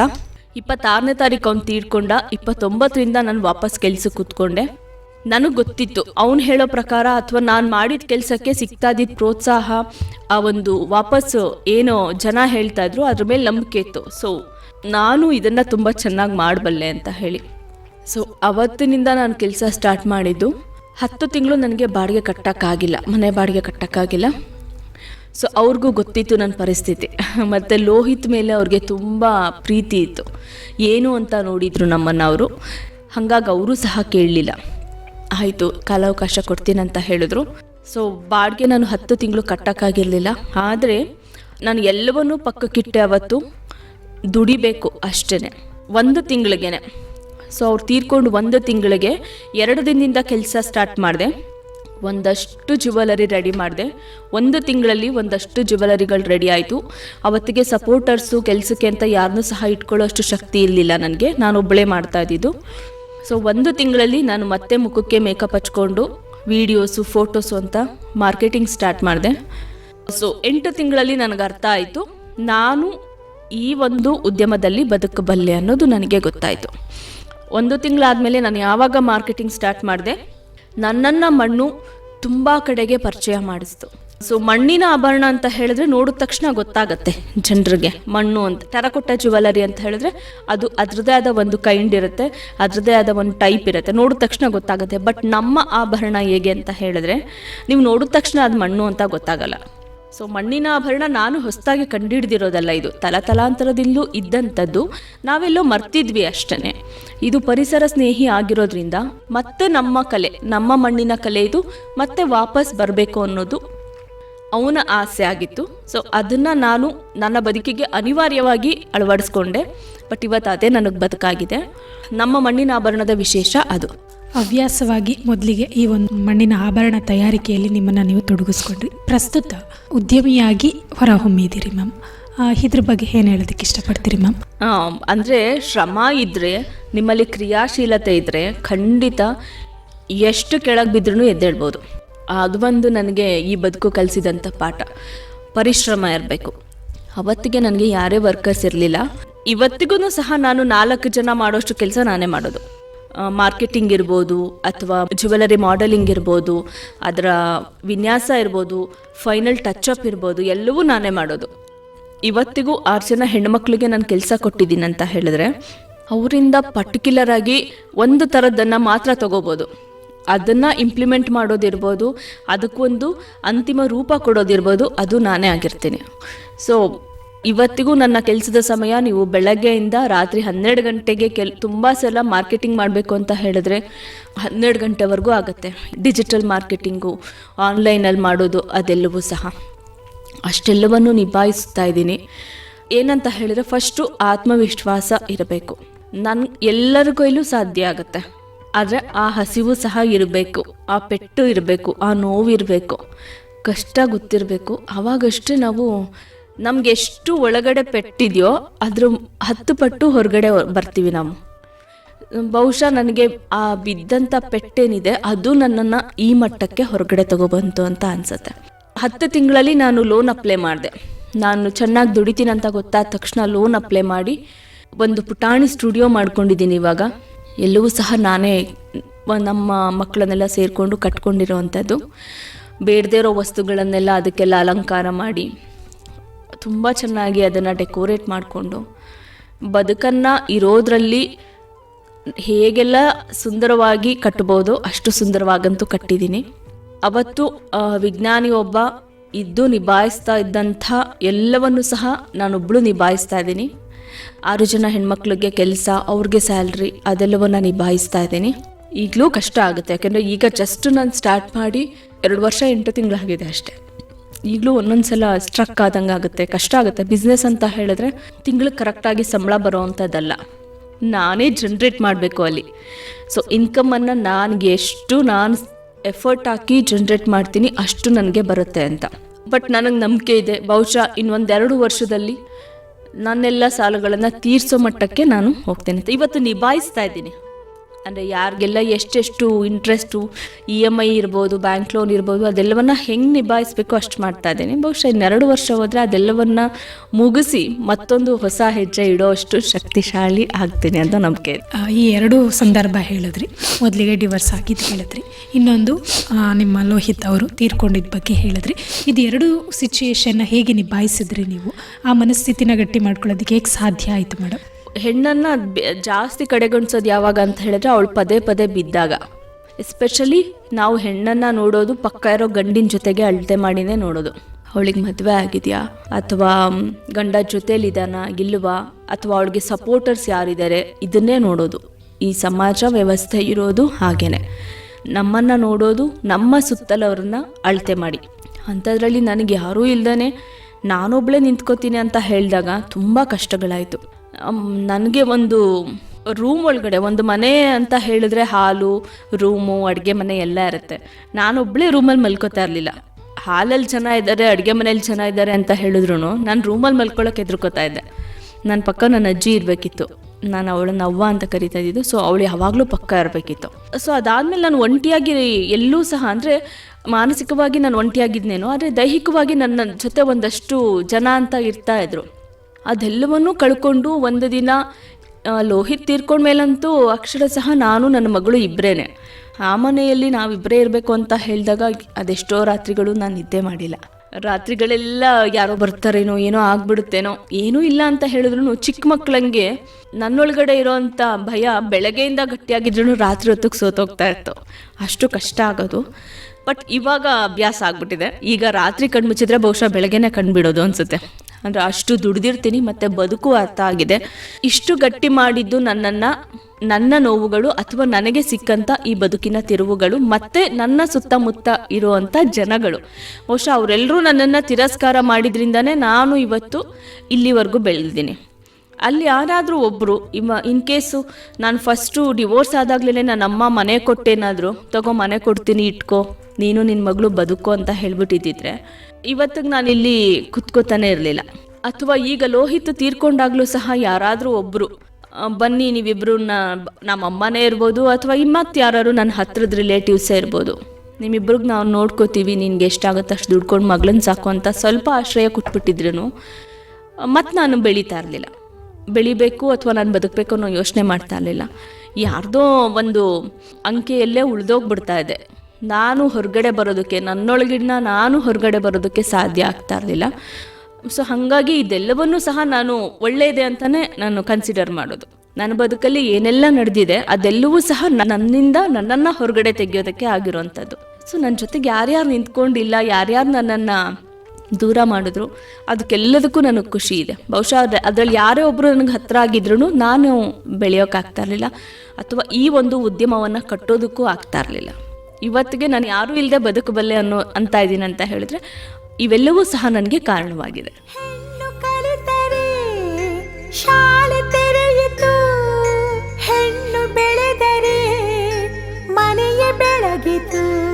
ಇಪ್ಪತ್ತಾರನೇ ತಾರೀಕು ಅವ್ನು ತೀರ್ಕೊಂಡ, ಇಪ್ಪತ್ತೊಂಬತ್ತರಿಂದ ನಾನು ವಾಪಸ್ ಕೆಲ್ಸಕ್ಕೆ ಕೂತ್ಕೊಂಡೆ. ನನಗೆ ಗೊತ್ತಿತ್ತು, ಅವ್ನು ಹೇಳೋ ಪ್ರಕಾರ ಅಥವಾ ನಾನು ಮಾಡಿದ ಕೆಲಸಕ್ಕೆ ಸಿಗ್ತಾ ಇದ್ದಿದ್ದ ಪ್ರೋತ್ಸಾಹ, ಆ ಒಂದು ವಾಪಸ್ಸು ಏನೋ ಜನ ಹೇಳ್ತಾ ಇದ್ರು, ಅದ್ರ ಮೇಲೆ ನಂಬಿಕೆ ಇತ್ತು. ಸೊ ನಾನು ಇದನ್ನು ತುಂಬ ಚೆನ್ನಾಗಿ ಮಾಡಬಲ್ಲೆ ಅಂತ ಹೇಳಿ. ಸೊ ಅವತ್ತಿನಿಂದ ನಾನು ಕೆಲಸ ಸ್ಟಾರ್ಟ್ ಮಾಡಿದ್ದು, ಹತ್ತು ತಿಂಗಳು ನನಗೆ ಬಾಡಿಗೆ ಕಟ್ಟೋಕ್ಕಾಗಿಲ್ಲ, ಮನೆ ಬಾಡಿಗೆ ಕಟ್ಟೋಕ್ಕಾಗಿಲ್ಲ. ಸೊ ಅವ್ರಿಗೂ ಗೊತ್ತಿತ್ತು ನನ್ನ ಪರಿಸ್ಥಿತಿ. ಮತ್ತು ಲೋಹಿತ್ ಮೇಲೆ ಅವ್ರಿಗೆ ತುಂಬ ಪ್ರೀತಿ ಇತ್ತು. ಏನು ಅಂತ ನೋಡಿದರು ನಮ್ಮನ್ನು ಅವರು. ಹಾಗಾಗಿ ಅವರು ಸಹ ಕೇಳಲಿಲ್ಲ. ಆಯಿತು, ಕಾಲಾವಕಾಶ ಕೊಡ್ತೀನಂತ ಹೇಳಿದ್ರು. ಸೊ ಬಾಡಿಗೆ ನಾನು ಹತ್ತು ತಿಂಗಳು ಕಟ್ಟೋಕ್ಕಾಗಿರಲಿಲ್ಲ. ಆದರೆ, ನಾನು ಎಲ್ಲವನ್ನೂ ಪಕ್ಕಕ್ಕಿಟ್ಟೆ ಅವತ್ತು. ದುಡಿಬೇಕು ಅಷ್ಟೇ ಒಂದು ತಿಂಗಳಿಗೇನೆ. ಸೊ ಅವ್ರು ತೀರ್ಕೊಂಡು ಒಂದು ತಿಂಗಳಿಗೆ ಎರಡು ದಿನದಿಂದ ಕೆಲಸ ಸ್ಟಾರ್ಟ್ ಮಾಡಿದೆ. ಒಂದಷ್ಟು ಜ್ಯುವೆಲರಿ ರೆಡಿ ಮಾಡಿದೆ. ಒಂದು ತಿಂಗಳಲ್ಲಿ ಒಂದಷ್ಟು ಜ್ಯುವೆಲರಿಗಳು ರೆಡಿ ಆಯಿತು. ಅವತ್ತಿಗೆ ಸಪೋರ್ಟರ್ಸು ಕೆಲಸಕ್ಕೆ ಅಂತ ಯಾರನ್ನೂ ಸಹ ಇಟ್ಕೊಳ್ಳೋಷ್ಟು ಶಕ್ತಿ ಇರಲಿಲ್ಲ ನನಗೆ. ನಾನು ಒಬ್ಬಳೇ ಮಾಡ್ತಾ ಇದ್ದಿದ್ದು. ಸೊ ಒಂದು ತಿಂಗಳಲ್ಲಿ ನಾನು ಮತ್ತೆ ಮುಖಕ್ಕೆ ಮೇಕಪ್ ಹಚ್ಕೊಂಡು ವೀಡಿಯೋಸು ಫೋಟೋಸು ಅಂತ ಮಾರ್ಕೆಟಿಂಗ್ ಸ್ಟಾರ್ಟ್ ಮಾಡಿದೆ. ಸೊ ಎಂಟು ತಿಂಗಳಲ್ಲಿ ನನಗೆ ಅರ್ಥ ಆಯಿತು. ನಾನು ಈ ಒಂದು ಉದ್ಯಮದಲ್ಲಿ ಬದುಕಬಲ್ಲೆ ಅನ್ನೋದು ನನಗೆ ಗೊತ್ತಾಯಿತು. ಒಂದು ತಿಂಗಳಾದಮೇಲೆ ನಾನು ಯಾವಾಗ ಮಾರ್ಕೆಟಿಂಗ್ ಸ್ಟಾರ್ಟ್ ಮಾಡಿದೆ, ನನ್ನನ್ನು ಮಣ್ಣು ತುಂಬ ಕಡೆಗೆ ಪರಿಚಯ ಮಾಡಿಸ್ತು. ಸೊ ಮಣ್ಣಿನ ಆಭರಣ ಅಂತ ಹೇಳಿದ್ರೆ ನೋಡಿದ ತಕ್ಷಣ ಗೊತ್ತಾಗತ್ತೆ ಜನರಿಗೆ. ಮಣ್ಣು ಅಂತ, ಟೆರಕೊಟ್ಟ ಜ್ಯುವೆಲರಿ ಅಂತ ಹೇಳಿದ್ರೆ ಅದು ಅದರದೇ ಆದ ಒಂದು ಕೈಂಡ್ ಇರುತ್ತೆ ಅದರದೇ ಆದ ಒಂದು ಟೈಪ್ ಇರುತ್ತೆ. ನೋಡಿದ ತಕ್ಷಣ ಗೊತ್ತಾಗುತ್ತೆ. ಬಟ್ ನಮ್ಮ ಆಭರಣ ಹೇಗೆ ಅಂತ ಹೇಳಿದ್ರೆ, ನೀವು ನೋಡಿದ ತಕ್ಷಣ ಅದು ಮಣ್ಣು ಅಂತ ಗೊತ್ತಾಗಲ್ಲ. ಸೊ ಮಣ್ಣಿನ ಆಭರಣ ನಾನು ಹೊಸದಾಗಿ ಕಂಡುಹಿಡ್ದಿರೋದಲ್ಲ ಇದು. ತಲತಲಾಂತರದಿಂದಲೂ ಇದ್ದಂಥದ್ದು ನಾವೆಲ್ಲೋ ಮರ್ತಿದ್ವಿ ಅಷ್ಟೇ ಇದು ಪರಿಸರ ಸ್ನೇಹಿ ಆಗಿರೋದ್ರಿಂದ ಮತ್ತೆ ನಮ್ಮ ಕಲೆ, ನಮ್ಮ ಮಣ್ಣಿನ ಕಲೆ ಇದು ಮತ್ತೆ ವಾಪಸ್ ಬರಬೇಕು ಅನ್ನೋದು ಅವನ ಆಸೆ ಆಗಿತ್ತು. ಸೊ ಅದನ್ನು ನಾನು ನನ್ನ ಬದುಕಿಗೆ ಅನಿವಾರ್ಯವಾಗಿ ಅಳವಡಿಸ್ಕೊಂಡೆ. ಬಟ್ ಇವತ್ತು ಅದೇ ನನಗೆ ಬದುಕಾಗಿದೆ. ನಮ್ಮ ಮಣ್ಣಿನ ಆಭರಣದ ವಿಶೇಷ ಅದು. ಹವ್ಯಾಸವಾಗಿ ಮೊದಲಿಗೆ ಈ ಒಂದು ಮಣ್ಣಿನ ಆಭರಣ ತಯಾರಿಕೆಯಲ್ಲಿ ನಿಮ್ಮನ್ನು ನೀವು ತೊಡಗಿಸ್ಕೊಂಡ್ರಿ. ಪ್ರಸ್ತುತ ಉದ್ಯಮಿಯಾಗಿ ಹೊರಹೊಮ್ಮಿದ್ದೀರಿ ಮ್ಯಾಮ್. ಇದ್ರ ಬಗ್ಗೆ ಏನು ಹೇಳೋದಕ್ಕೆ ಇಷ್ಟಪಡ್ತೀರಿ, ಮ್ಯಾಮ್? ಅಂದರೆ ಶ್ರಮ ಇದ್ದರೆ ನಿಮ್ಮಲ್ಲಿ ಕ್ರಿಯಾಶೀಲತೆ ಇದ್ದರೆ ಖಂಡಿತ ಎಷ್ಟು ಕೆಳಗೆ ಬಿದ್ರೂ ಎದ್ದೇಳ್ಬೋದು. ಅದು ಒಂದು ನನಗೆ ಈ ಬದುಕು ಕಲಿಸಿದಂಥ ಪಾಠ. ಪರಿಶ್ರಮ ಇರಬೇಕು. ಅವತ್ತಿಗೆ ನನಗೆ ಯಾರೇ ವರ್ಕರ್ಸ್ ಇರಲಿಲ್ಲ ಇವತ್ತಿಗೂ ಸಹ ನಾನು ನಾಲ್ಕು ಜನ ಮಾಡೋಷ್ಟು ಕೆಲಸ ನಾನೇ ಮಾಡೋದು. ಮಾರ್ಕೆಟಿಂಗ್ ಇರ್ಬೋದು ಅಥವಾ ಜ್ಯುವೆಲರಿ ಮಾಡೆಲಿಂಗ್ ಇರ್ಬೋದು, ಅದರ ವಿನ್ಯಾಸ ಇರ್ಬೋದು ಫೈನಲ್ ಟಚ್ ಅಪ್ ಇರ್ಬೋದು, ಎಲ್ಲವೂ ನಾನೇ ಮಾಡೋದು. ಇವತ್ತಿಗೂ ಆರು ಜನ ಹೆಣ್ಮಕ್ಳಿಗೆ ನಾನು ಕೆಲಸ ಕೊಟ್ಟಿದ್ದೀನಿ ಅಂತ ಹೇಳಿದ್ರೆ, ಅವರಿಂದ ಪರ್ಟಿಕ್ಯುಲರ್ ಆಗಿ ಒಂದು ಥರದ್ದನ್ನು ಮಾತ್ರ ತಗೋಬೋದು. ಅದನ್ನು ಇಂಪ್ಲಿಮೆಂಟ್ ಮಾಡೋದಿರ್ಬೋದು, ಅದಕ್ಕೊಂದು ಅಂತಿಮ ರೂಪ ಕೊಡೋದಿರ್ಬೋದು, ಅದು ನಾನೇ ಆಗಿರ್ತೀನಿ. ಸೊ ಇವತ್ತಿಗೂ ನನ್ನ ಕೆಲಸದ ಸಮಯ, ನೀವು ಬೆಳಗ್ಗೆಯಿಂದ ರಾತ್ರಿ ಹನ್ನೆರಡು ಗಂಟೆಗೆ ಕೆಲ್, ತುಂಬ ಸಲ ಮಾರ್ಕೆಟಿಂಗ್ ಮಾಡಬೇಕು ಅಂತ ಹೇಳಿದ್ರೆ ಹನ್ನೆರಡು ಗಂಟೆವರೆಗೂ ಆಗುತ್ತೆ. ಡಿಜಿಟಲ್ ಮಾರ್ಕೆಟಿಂಗು, ಆನ್ಲೈನಲ್ಲಿ ಮಾಡೋದು ಅದೆಲ್ಲವೂ ಸಹ. ಅಷ್ಟೆಲ್ಲವನ್ನು ನಿಭಾಯಿಸ್ತಾ ಇದ್ದೀನಿ. ಏನಂತ ಹೇಳಿದ್ರೆ ಫಸ್ಟು ಆತ್ಮವಿಶ್ವಾಸ ಇರಬೇಕು. ನನ್ನ ಎಲ್ಲರ ಕೈಲೂ ಸಾಧ್ಯ ಆಗುತ್ತೆ. ಆದರೆ ಆ ಹಸಿವು ಸಹ ಇರಬೇಕು, ಆ ಪೆಟ್ಟು ಇರಬೇಕು, ಆ ನೋವು ಇರಬೇಕು ಕಷ್ಟ ಗೊತ್ತಿರಬೇಕು. ಆವಾಗಷ್ಟೇ ನಾವು ನಮ್ಗೆ ಎಷ್ಟು ಒಳಗಡೆ ಪೆಟ್ಟಿದೆಯೋ ಅದ್ರ ಹತ್ತು ಪಟ್ಟು ಹೊರಗಡೆ ಬರ್ತೀವಿ ನಾವು. ಬಹುಶಃ ನನಗೆ ಆ ಬಿದ್ದಂಥ ಪೆಟ್ಟೇನಿದೆ, ಅದು ನನ್ನನ್ನು ಈ ಮಟ್ಟಕ್ಕೆ ಹೊರಗಡೆ ತಗೊಬಂತು ಅಂತ ಅನ್ಸುತ್ತೆ. ಹತ್ತು ತಿಂಗಳಲ್ಲಿ ನಾನು ಲೋನ್ ಅಪ್ಲೈ ಮಾಡಿದೆ. ನಾನು ಚೆನ್ನಾಗಿ ದುಡಿತೀನಿ ಅಂತ ಗೊತ್ತಾದ ತಕ್ಷಣ ಲೋನ್ ಅಪ್ಲೈ ಮಾಡಿ ಒಂದು ಪುಟಾಣಿ ಸ್ಟುಡಿಯೋ ಮಾಡ್ಕೊಂಡಿದ್ದೀನಿ ಇವಾಗ. ಎಲ್ಲವೂ ಸಹ ನಾನೇ ನಮ್ಮ ಮಕ್ಕಳನ್ನೆಲ್ಲ ಸೇರಿಕೊಂಡು ಕಟ್ಕೊಂಡಿರೋವಂಥದ್ದು ಬೇಡದೇ ಇರೋ ವಸ್ತುಗಳನ್ನೆಲ್ಲ ಅದಕ್ಕೆಲ್ಲ ಅಲಂಕಾರ ಮಾಡಿ. ತುಂಬ ಚೆನ್ನಾಗಿ ಅದನ್ನು ಡೆಕೋರೇಟ್ ಮಾಡಿಕೊಂಡು ಬದುಕನ್ನು ಇರೋದರಲ್ಲಿ ಹೇಗೆಲ್ಲ ಸುಂದರವಾಗಿ ಕಟ್ಟಬೋದು ಅಷ್ಟು ಸುಂದರವಾಗಂತೂ ಕಟ್ಟಿದ್ದೀನಿ. ಅವತ್ತು ವಿಜ್ಞಾನಿ ಒಬ್ಬ ಇದ್ದು ನಿಭಾಯಿಸ್ತಾ ಇದ್ದಂಥ ಎಲ್ಲವನ್ನು ಸಹ ನಾನೊಬ್ಬಳು ನಿಭಾಯಿಸ್ತಾ ಇದ್ದೀನಿ. ಆರು ಜನ ಹೆಣ್ಮಕ್ಳಿಗೆ ಕೆಲಸ, ಅವ್ರಿಗೆ ಸ್ಯಾಲ್ರಿ ಅದೆಲ್ಲವನ್ನು ನಿಭಾಯಿಸ್ತಾ ಇದ್ದೀನಿ. ಈಗಲೂ ಕಷ್ಟ ಆಗುತ್ತೆ, ಯಾಕೆಂದರೆ ಈಗ ಜಸ್ಟ್ ನಾನು ಸ್ಟಾರ್ಟ್ ಮಾಡಿ ಎರಡು ವರ್ಷ ಎಂಟು ತಿಂಗಳಾಗಿದೆ ಅಷ್ಟೇ. ಈಗಲೂ ಒಂದೊಂದು ಸಲ ಸ್ಟ್ರಕ್ ಆದಂಗೆ ಆಗುತ್ತೆ, ಕಷ್ಟ ಆಗುತ್ತೆ. ಬಿಸ್ನೆಸ್ ಅಂತ ಹೇಳಿದ್ರೆ ತಿಂಗಳು ಕರೆಕ್ಟಾಗಿ ಸಂಬಳ ಬರೋ ಅಂಥದ್ದಲ್ಲ. ನಾನೇ ಜನ್ರೇಟ್ ಮಾಡಬೇಕು ಅಲ್ಲಿ. ಸೊ ಇನ್ಕಮನ್ನು ನನಗೆ ಎಷ್ಟು ನಾನು ಎಫರ್ಟ್ ಹಾಕಿ ಜನ್ರೇಟ್ ಮಾಡ್ತೀನಿ ಅಷ್ಟು ನನಗೆ ಬರುತ್ತೆ ಅಂತ. ಬಟ್ ನನಗೆ ನಂಬಿಕೆ ಇದೆ. ಬಹುಶಃ ಇನ್ನೊಂದೆರಡು ವರ್ಷದಲ್ಲಿ ನನ್ನೆಲ್ಲ ಸಾಲಗಳನ್ನು ತೀರಿಸೋ ಮಟ್ಟಕ್ಕೆ ನಾನು ಹೋಗ್ತೇನೆ ಇವತ್ತು ನಿಭಾಯಿಸ್ತಾ ಇದ್ದೀನಿ. ಅಂದರೆ ಯಾರಿಗೆಲ್ಲ ಎಷ್ಟೆಷ್ಟು ಇಂಟ್ರೆಸ್ಟು ಇ ಎಂ ಐ ಇರ್ಬೋದು ಬ್ಯಾಂಕ್ ಲೋನ್ ಇರ್ಬೋದು, ಅದೆಲ್ಲವನ್ನು ಹೆಂಗೆ ನಿಭಾಯಿಸ್ಬೇಕು ಅಷ್ಟು ಮಾಡ್ತಾ ಇದ್ದೀನಿ. ಬಹುಶಃ ಇನ್ನೆರಡು ವರ್ಷ ಹೋದರೆ ಅದೆಲ್ಲವನ್ನು ಮುಗಿಸಿ ಮತ್ತೊಂದು ಹೊಸ ಹೆಜ್ಜೆ ಇಡೋ ಅಷ್ಟು ಶಕ್ತಿಶಾಲಿ ಆಗ್ತೀನಿ ಅಂತ ನಂಬಿಕೆ ಈ ಎರಡು ಸಂದರ್ಭ ಹೇಳಿದ್ರಿ. ಮೊದಲಿಗೆ ಡಿವರ್ಸ್ ಆಗಿದ್ದು ಹೇಳಿದ್ರಿ. ಇನ್ನೊಂದು ನಿಮ್ಮ ಲೋಹಿತ್ ಅವರು ತೀರ್ಕೊಂಡಿದ್ದ ಬಗ್ಗೆ ಹೇಳಿದ್ರಿ. ಇದು ಎರಡು ಸಿಚುಯೇಷನ್ನ ಹೇಗೆ ನಿಭಾಯಿಸಿದ್ರಿ ನೀವು? ಆ ಮನಸ್ಥಿತಿನ ಗಟ್ಟಿ ಮಾಡ್ಕೊಳ್ಳೋದಕ್ಕೆ ಹೇಗೆ ಸಾಧ್ಯ ಆಯಿತು ಮೇಡಮ್ ಹೆಣ್ಣನ್ನು ಜಾಸ್ತಿ ಕಡೆಗಣಿಸೋದು ಯಾವಾಗ ಅಂತ ಹೇಳಿದ್ರೆ ಅವಳು ಪದೇ ಪದೇ ಬಿದ್ದಾಗ. ಎಸ್ಪೆಷಲಿ ನಾವು ಹೆಣ್ಣನ್ನು ನೋಡೋದು ಪಕ್ಕ ಇರೋ ಗಂಡಿನ ಜೊತೆಗೆ ಅಳತೆ ಮಾಡಿನೇ ನೋಡೋದು. ಅವಳಿಗೆ ಮದುವೆ ಆಗಿದೆಯಾ? ಅಥವಾ ಗಂಡ ಇದಾನಾ ಇಲ್ವಾ? ಅಥವಾ ಅವಳಿಗೆ ಸಪೋರ್ಟರ್ಸ್ ಯಾರಿದ್ದಾರೆ ಇದನ್ನೇ ನೋಡೋದು. ಈ ಸಮಾಜ ವ್ಯವಸ್ಥೆ ಇರೋದು ಹಾಗೇನೆ. ನಮ್ಮನ್ನು ನೋಡೋದು, ನಮ್ಮ ಸುತ್ತಲವ್ರನ್ನ ಅಳತೆ ಮಾಡಿ. ಅಂಥದ್ರಲ್ಲಿ ನನಗೆ ಯಾರೂ ಇಲ್ದೇ ನಾನೊಬ್ಬಳೇ ನಿಂತ್ಕೋತೀನಿ ಅಂತ ಹೇಳಿದಾಗ ತುಂಬ ಕಷ್ಟಗಳಾಯಿತು. ನನಗೆ ಒಂದು ರೂಮ್ ಒಳಗಡೆ, ಒಂದು ಮನೆ ಅಂತ ಹೇಳಿದ್ರೆ ಹಾಲು ರೂಮು ಅಡುಗೆ ಮನೆ ಎಲ್ಲ ಇರುತ್ತೆ. ನಾನೊಬ್ಬಳೇ ರೂಮಲ್ಲಿ ಮಲ್ಕೋತಾ ಇರಲಿಲ್ಲ. ಹಾಲಲ್ಲಿ ಜನ ಇದ್ದಾರೆ, ಅಡುಗೆ ಮನೇಲಿ ಜನ ಇದ್ದಾರೆ ಅಂತ ಹೇಳಿದ್ರು ನಾನು ರೂಮಲ್ಲಿ ಮಲ್ಕೊಳ್ಳೋಕೆ ಹೆದರ್ಕೋತಾ ಇದ್ದೆ. ನನ್ನ ಪಕ್ಕ ನನ್ನ ಅಜ್ಜಿ ಇರಬೇಕಿತ್ತು. ನಾನು ಅವಳನ್ನ ಅವ್ವ ಅಂತ ಕರಿತಾ ಇದ್ದಿದ್ದು ಸೊ ಅವಳು ಯಾವಾಗಲೂ ಪಕ್ಕ ಇರಬೇಕಿತ್ತು. ಸೊ ಅದಾದಮೇಲೆ ನಾನು ಒಂಟಿಯಾಗಿ ಎಲ್ಲೂ ಸಹ, ಅಂದರೆ ಮಾನಸಿಕವಾಗಿ ನಾನು ಒಂಟಿಯಾಗಿದ್ನೇನೋ, ಆದರೆ ದೈಹಿಕವಾಗಿ ನನ್ನ ಜೊತೆ ಒಂದಷ್ಟು ಜನ ಅಂತ ಇರ್ತಾ ಇದ್ರು. ಅದೆಲ್ಲವನ್ನೂ ಕಳ್ಕೊಂಡು ಒಂದು ದಿನ ಲೋಹಿತ್ ತೀರ್ಕೊಂಡ ಮೇಲಂತೂ ಅಕ್ಷರ ಸಹ ನಾನು ನನ್ನ ಮಗಳು ಇಬ್ಬರೇನೆ ಆ ಮನೆಯಲ್ಲಿ ನಾವಿಬ್ಬರೇ ಇರಬೇಕು ಅಂತ ಹೇಳಿದಾಗ ಅದೆಷ್ಟೋ ರಾತ್ರಿಗಳು ನಾನು ನಿದ್ದೆ ಮಾಡಿಲ್ಲ. ರಾತ್ರಿಗಳೆಲ್ಲ ಯಾರೋ ಬರ್ತಾರೇನೋ, ಏನೋ ಆಗ್ಬಿಡುತ್ತೇನೋ, ಏನೂ ಇಲ್ಲ ಅಂತ ಹೇಳಿದ್ರು ಚಿಕ್ಕ ಮಕ್ಕಳಂಗೆ ನನ್ನೊಳಗಡೆ ಇರೋವಂಥ ಭಯ ಬೆಳಗ್ಗೆಯಿಂದ ಗಟ್ಟಿಯಾಗಿದ್ರು ರಾತ್ರಿ ಹೊತ್ತಿಗೆ ಸೋತೋಗ್ತಾ ಇತ್ತು. ಅಷ್ಟು ಕಷ್ಟ ಆಗೋದು. ಬಟ್ ಇವಾಗ ಅಭ್ಯಾಸ ಆಗ್ಬಿಟ್ಟಿದೆ. ಈಗ ರಾತ್ರಿ ಕಣ್ಮುಚ್ಚಿದ್ರೆ ಬಹುಶಃ ಬೆಳಗ್ಗೆನೆ ಕಂಡುಬಿಡೋದು ಅನ್ಸುತ್ತೆ. ಅಂದರೆ ಅಷ್ಟು ದುಡ್ದಿರ್ತೀನಿ, ಮತ್ತು ಬದುಕು ಅರ್ಥ ಆಗಿದೆ. ಇಷ್ಟು ಗಟ್ಟಿ ಮಾಡಿದ್ದು ನನ್ನನ್ನು, ನನ್ನ ನೋವುಗಳು ಅಥವಾ ನನಗೆ ಸಿಕ್ಕಂಥ ಈ ಬದುಕಿನ ತಿರುವುಗಳು, ಮತ್ತು ನನ್ನ ಸುತ್ತಮುತ್ತ ಇರುವಂಥ ಜನಗಳು. ಬಹುಶಃ ಅವರೆಲ್ಲರೂ ನನ್ನನ್ನು ತಿರಸ್ಕಾರ ಮಾಡಿದ್ರಿಂದನೇ ನಾನು ಇವತ್ತು ಇಲ್ಲಿವರೆಗೂ ಬೆಳೆದಿದ್ದೀನಿ. ಅಲ್ಲಿ ಯಾರಾದರೂ ಒಬ್ಬರು ಇವ ಇನ್ ಕೇಸು ನಾನು ಫಸ್ಟು ಡಿವೋರ್ಸ್ ಆದಾಗಲೇ ನನ್ನ ಅಮ್ಮ ಮನೆ ಕೊಟ್ಟೇನಾದರೂ, ತಗೋ ಮನೆ ಕೊಡ್ತೀನಿ, ಇಟ್ಕೋ, ನೀನು ನಿನ್ನ ಮಗಳು ಬದುಕೋ ಅಂತ ಹೇಳ್ಬಿಟ್ಟಿದ್ದಿದ್ರೆ, ಇವತ್ತಿಗೆ ನಾನು ಇಲ್ಲಿ ಕುತ್ಕೋತಾನೆ ಇರಲಿಲ್ಲ. ಅಥವಾ ಈಗ ಲೋಹಿತ್ ತೀರ್ಕೊಂಡಾಗಲೂ ಸಹ ಯಾರಾದರೂ ಒಬ್ಬರು ಬನ್ನಿ ನೀವಿಬ್ಬರನ್ನ ನಮ್ಮ ಅಮ್ಮನೇ ಇರ್ಬೋದು, ಅಥವಾ ಇಮ್ಮತ್ತು ಯಾರು ನನ್ನ ಹತ್ರದ ರಿಲೇಟಿವ್ಸೇ ಇರ್ಬೋದು. ನಿಮ್ಮಿಬ್ರಿಗೆ ನಾವು ನೋಡ್ಕೋತೀವಿ, ನಿನ್ಗೆ ಎಷ್ಟಾಗುತ್ತೆ ಅಷ್ಟು ದುಡ್ಕೊಂಡು ಮಗಳನ್ನ ಸಾಕು ಅಂತ ಸ್ವಲ್ಪ ಆಶ್ರಯ ಕೊಟ್ಬಿಟ್ಟಿದ್ರು ಮತ್ತು ನಾನು ಬೆಳೀತಾ ಇರಲಿಲ್ಲ. ಬೆಳಿಬೇಕು ಅಥವಾ ನಾನು ಬದುಕಬೇಕು ಅನ್ನೋ ಯೋಚನೆ ಮಾಡ್ತಾ ಇರಲಿಲ್ಲ. ಯಾರ್ದೋ ಒಂದು ಅಂಕೆಯಲ್ಲೇ ಉಳಿದೋಗ್ಬಿಡ್ತಾ ಇದೆ. ನಾನು ಹೊರಗಡೆ ಬರೋದಕ್ಕೆ ನನ್ನೊಳಗಿನ ನಾನು ಹೊರಗಡೆ ಬರೋದಕ್ಕೆ ಸಾಧ್ಯ ಆಗ್ತಾ ಇರಲಿಲ್ಲ. ಸೊ ಹಾಗಾಗಿ ಇದೆಲ್ಲವನ್ನೂ ಸಹ ನಾನು ಒಳ್ಳೆಯದೆ ಅಂತಲೇ ನಾನು ಕನ್ಸಿಡರ್ ಮಾಡೋದು. ನನ್ನ ಬದುಕಲ್ಲಿ ಏನೆಲ್ಲ ನಡೆದಿದೆ, ಅದೆಲ್ಲವೂ ಸಹ ನನ್ನಿಂದ ನನ್ನನ್ನು ಹೊರಗಡೆ ತೆಗೆಯೋದಕ್ಕೆ ಆಗಿರೋವಂಥದ್ದು. ಸೊ ನನ್ನ ಜೊತೆಗೆ ಯಾರ್ಯಾರು ನಿಂತ್ಕೊಂಡಿಲ್ಲ, ಯಾರ್ಯಾರು ನನ್ನನ್ನು ದೂರ ಮಾಡಿದ್ರು. ಅದಕ್ಕೆಲ್ಲದಕ್ಕೂ ನನಗೆ ಖುಷಿ ಇದೆ. ಬಹುಶಃ ಅದ್ರ ಅದರಲ್ಲಿ ಯಾರೇ ಒಬ್ಬರು ನನಗೆ ಹತ್ತಿರ ಆಗಿದ್ರು ನಾನು ಬೆಳೆಯೋಕ್ಕಾಗ್ತಾ ಇರಲಿಲ್ಲ. ಅಥವಾ ಈ ಒಂದು ಉದ್ಯಮವನ್ನು ಕಟ್ಟೋದಕ್ಕೂ ಆಗ್ತಾ ಇರಲಿಲ್ಲ. ಇವತ್ತಿಗೆ ನಾನು ಯಾರೂ ಇಲ್ಲದೆ ಬದುಕಬಲ್ಲೆ ಅನ್ನೋ, ಅಂತ ಇದ್ದೀನಿ ಅಂತ ಹೇಳಿದ್ರೆ, ಇವೆಲ್ಲವೂ ಸಹ ನನಗೆ ಕಾರಣವಾಗಿದೆ. ಶಾಲೆ ತೆರೆಯಿತು. ಹೆಣ್ಣು ಬೆಳೆದರೆ ಮನೆಯ ಬೆಳಗಿತು.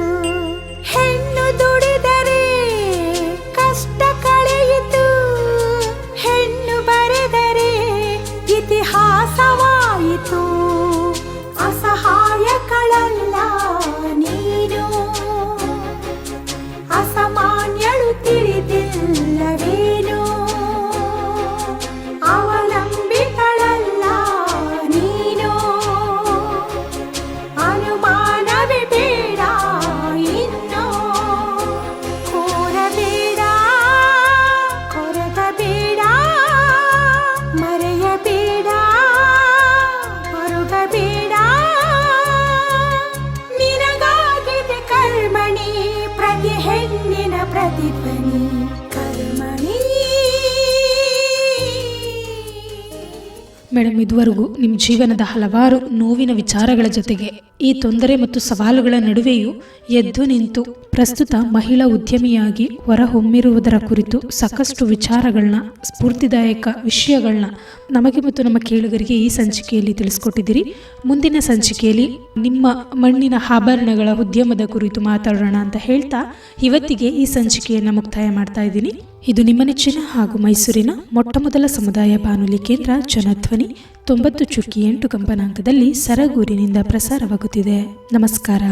ನಿಮ್ಮ ಜೀವನದ ಹಲವಾರು ನೋವಿನ ವಿಚಾರಗಳ ಜೊತೆಗೆ ಈ ತೊಂದರೆ ಮತ್ತು ಸವಾಲುಗಳ ನಡುವೆಯೂ ಎದ್ದು ನಿಂತು ಪ್ರಸ್ತುತ ಮಹಿಳಾ ಉದ್ಯಮಿಯಾಗಿ ಹೊರಹೊಮ್ಮಿರುವುದರ ಕುರಿತು ಸಾಕಷ್ಟು ವಿಚಾರಗಳನ್ನ ಸ್ಫೂರ್ತಿದಾಯಕ ವಿಷಯಗಳನ್ನ ನಮಗೆ ಮತ್ತು ನಮ್ಮ ಕೇಳುಗರಿಗೆ ಈ ಸಂಚಿಕೆಯಲ್ಲಿ ತಿಳಿಸ್ಕೊಟ್ಟಿದ್ದೀರಿ. ಮುಂದಿನ ಸಂಚಿಕೆಯಲ್ಲಿ ನಿಮ್ಮ ಮಣ್ಣಿನ ಆಭರಣಗಳ ಉದ್ಯಮದ ಕುರಿತು ಮಾತಾಡೋಣ ಅಂತ ಹೇಳ್ತಾ ಇವತ್ತಿಗೆ ಈ ಸಂಚಿಕೆಯನ್ನು ಮುಕ್ತಾಯ ಮಾಡ್ತಾ ಇದ್ದೀನಿ. ಇದು ನಿಮ್ಮ ನೆಚ್ಚಿನ ಹಾಗೂ ಮೈಸೂರಿನ ಮೊಟ್ಟಮೊದಲ ಸಮುದಾಯ ಬಾನುಲಿ ಕೇಂದ್ರ ಜನಧ್ವನಿ. ತೊಂಬತ್ತು ಚುಕ್ಕಿ ಎಂಟು ಕಂಪನಾಂಕದಲ್ಲಿ ಸರಗೂರಿನಿಂದ ಪ್ರಸಾರವಾಗುತ್ತಿದೆ. ನಮಸ್ಕಾರ.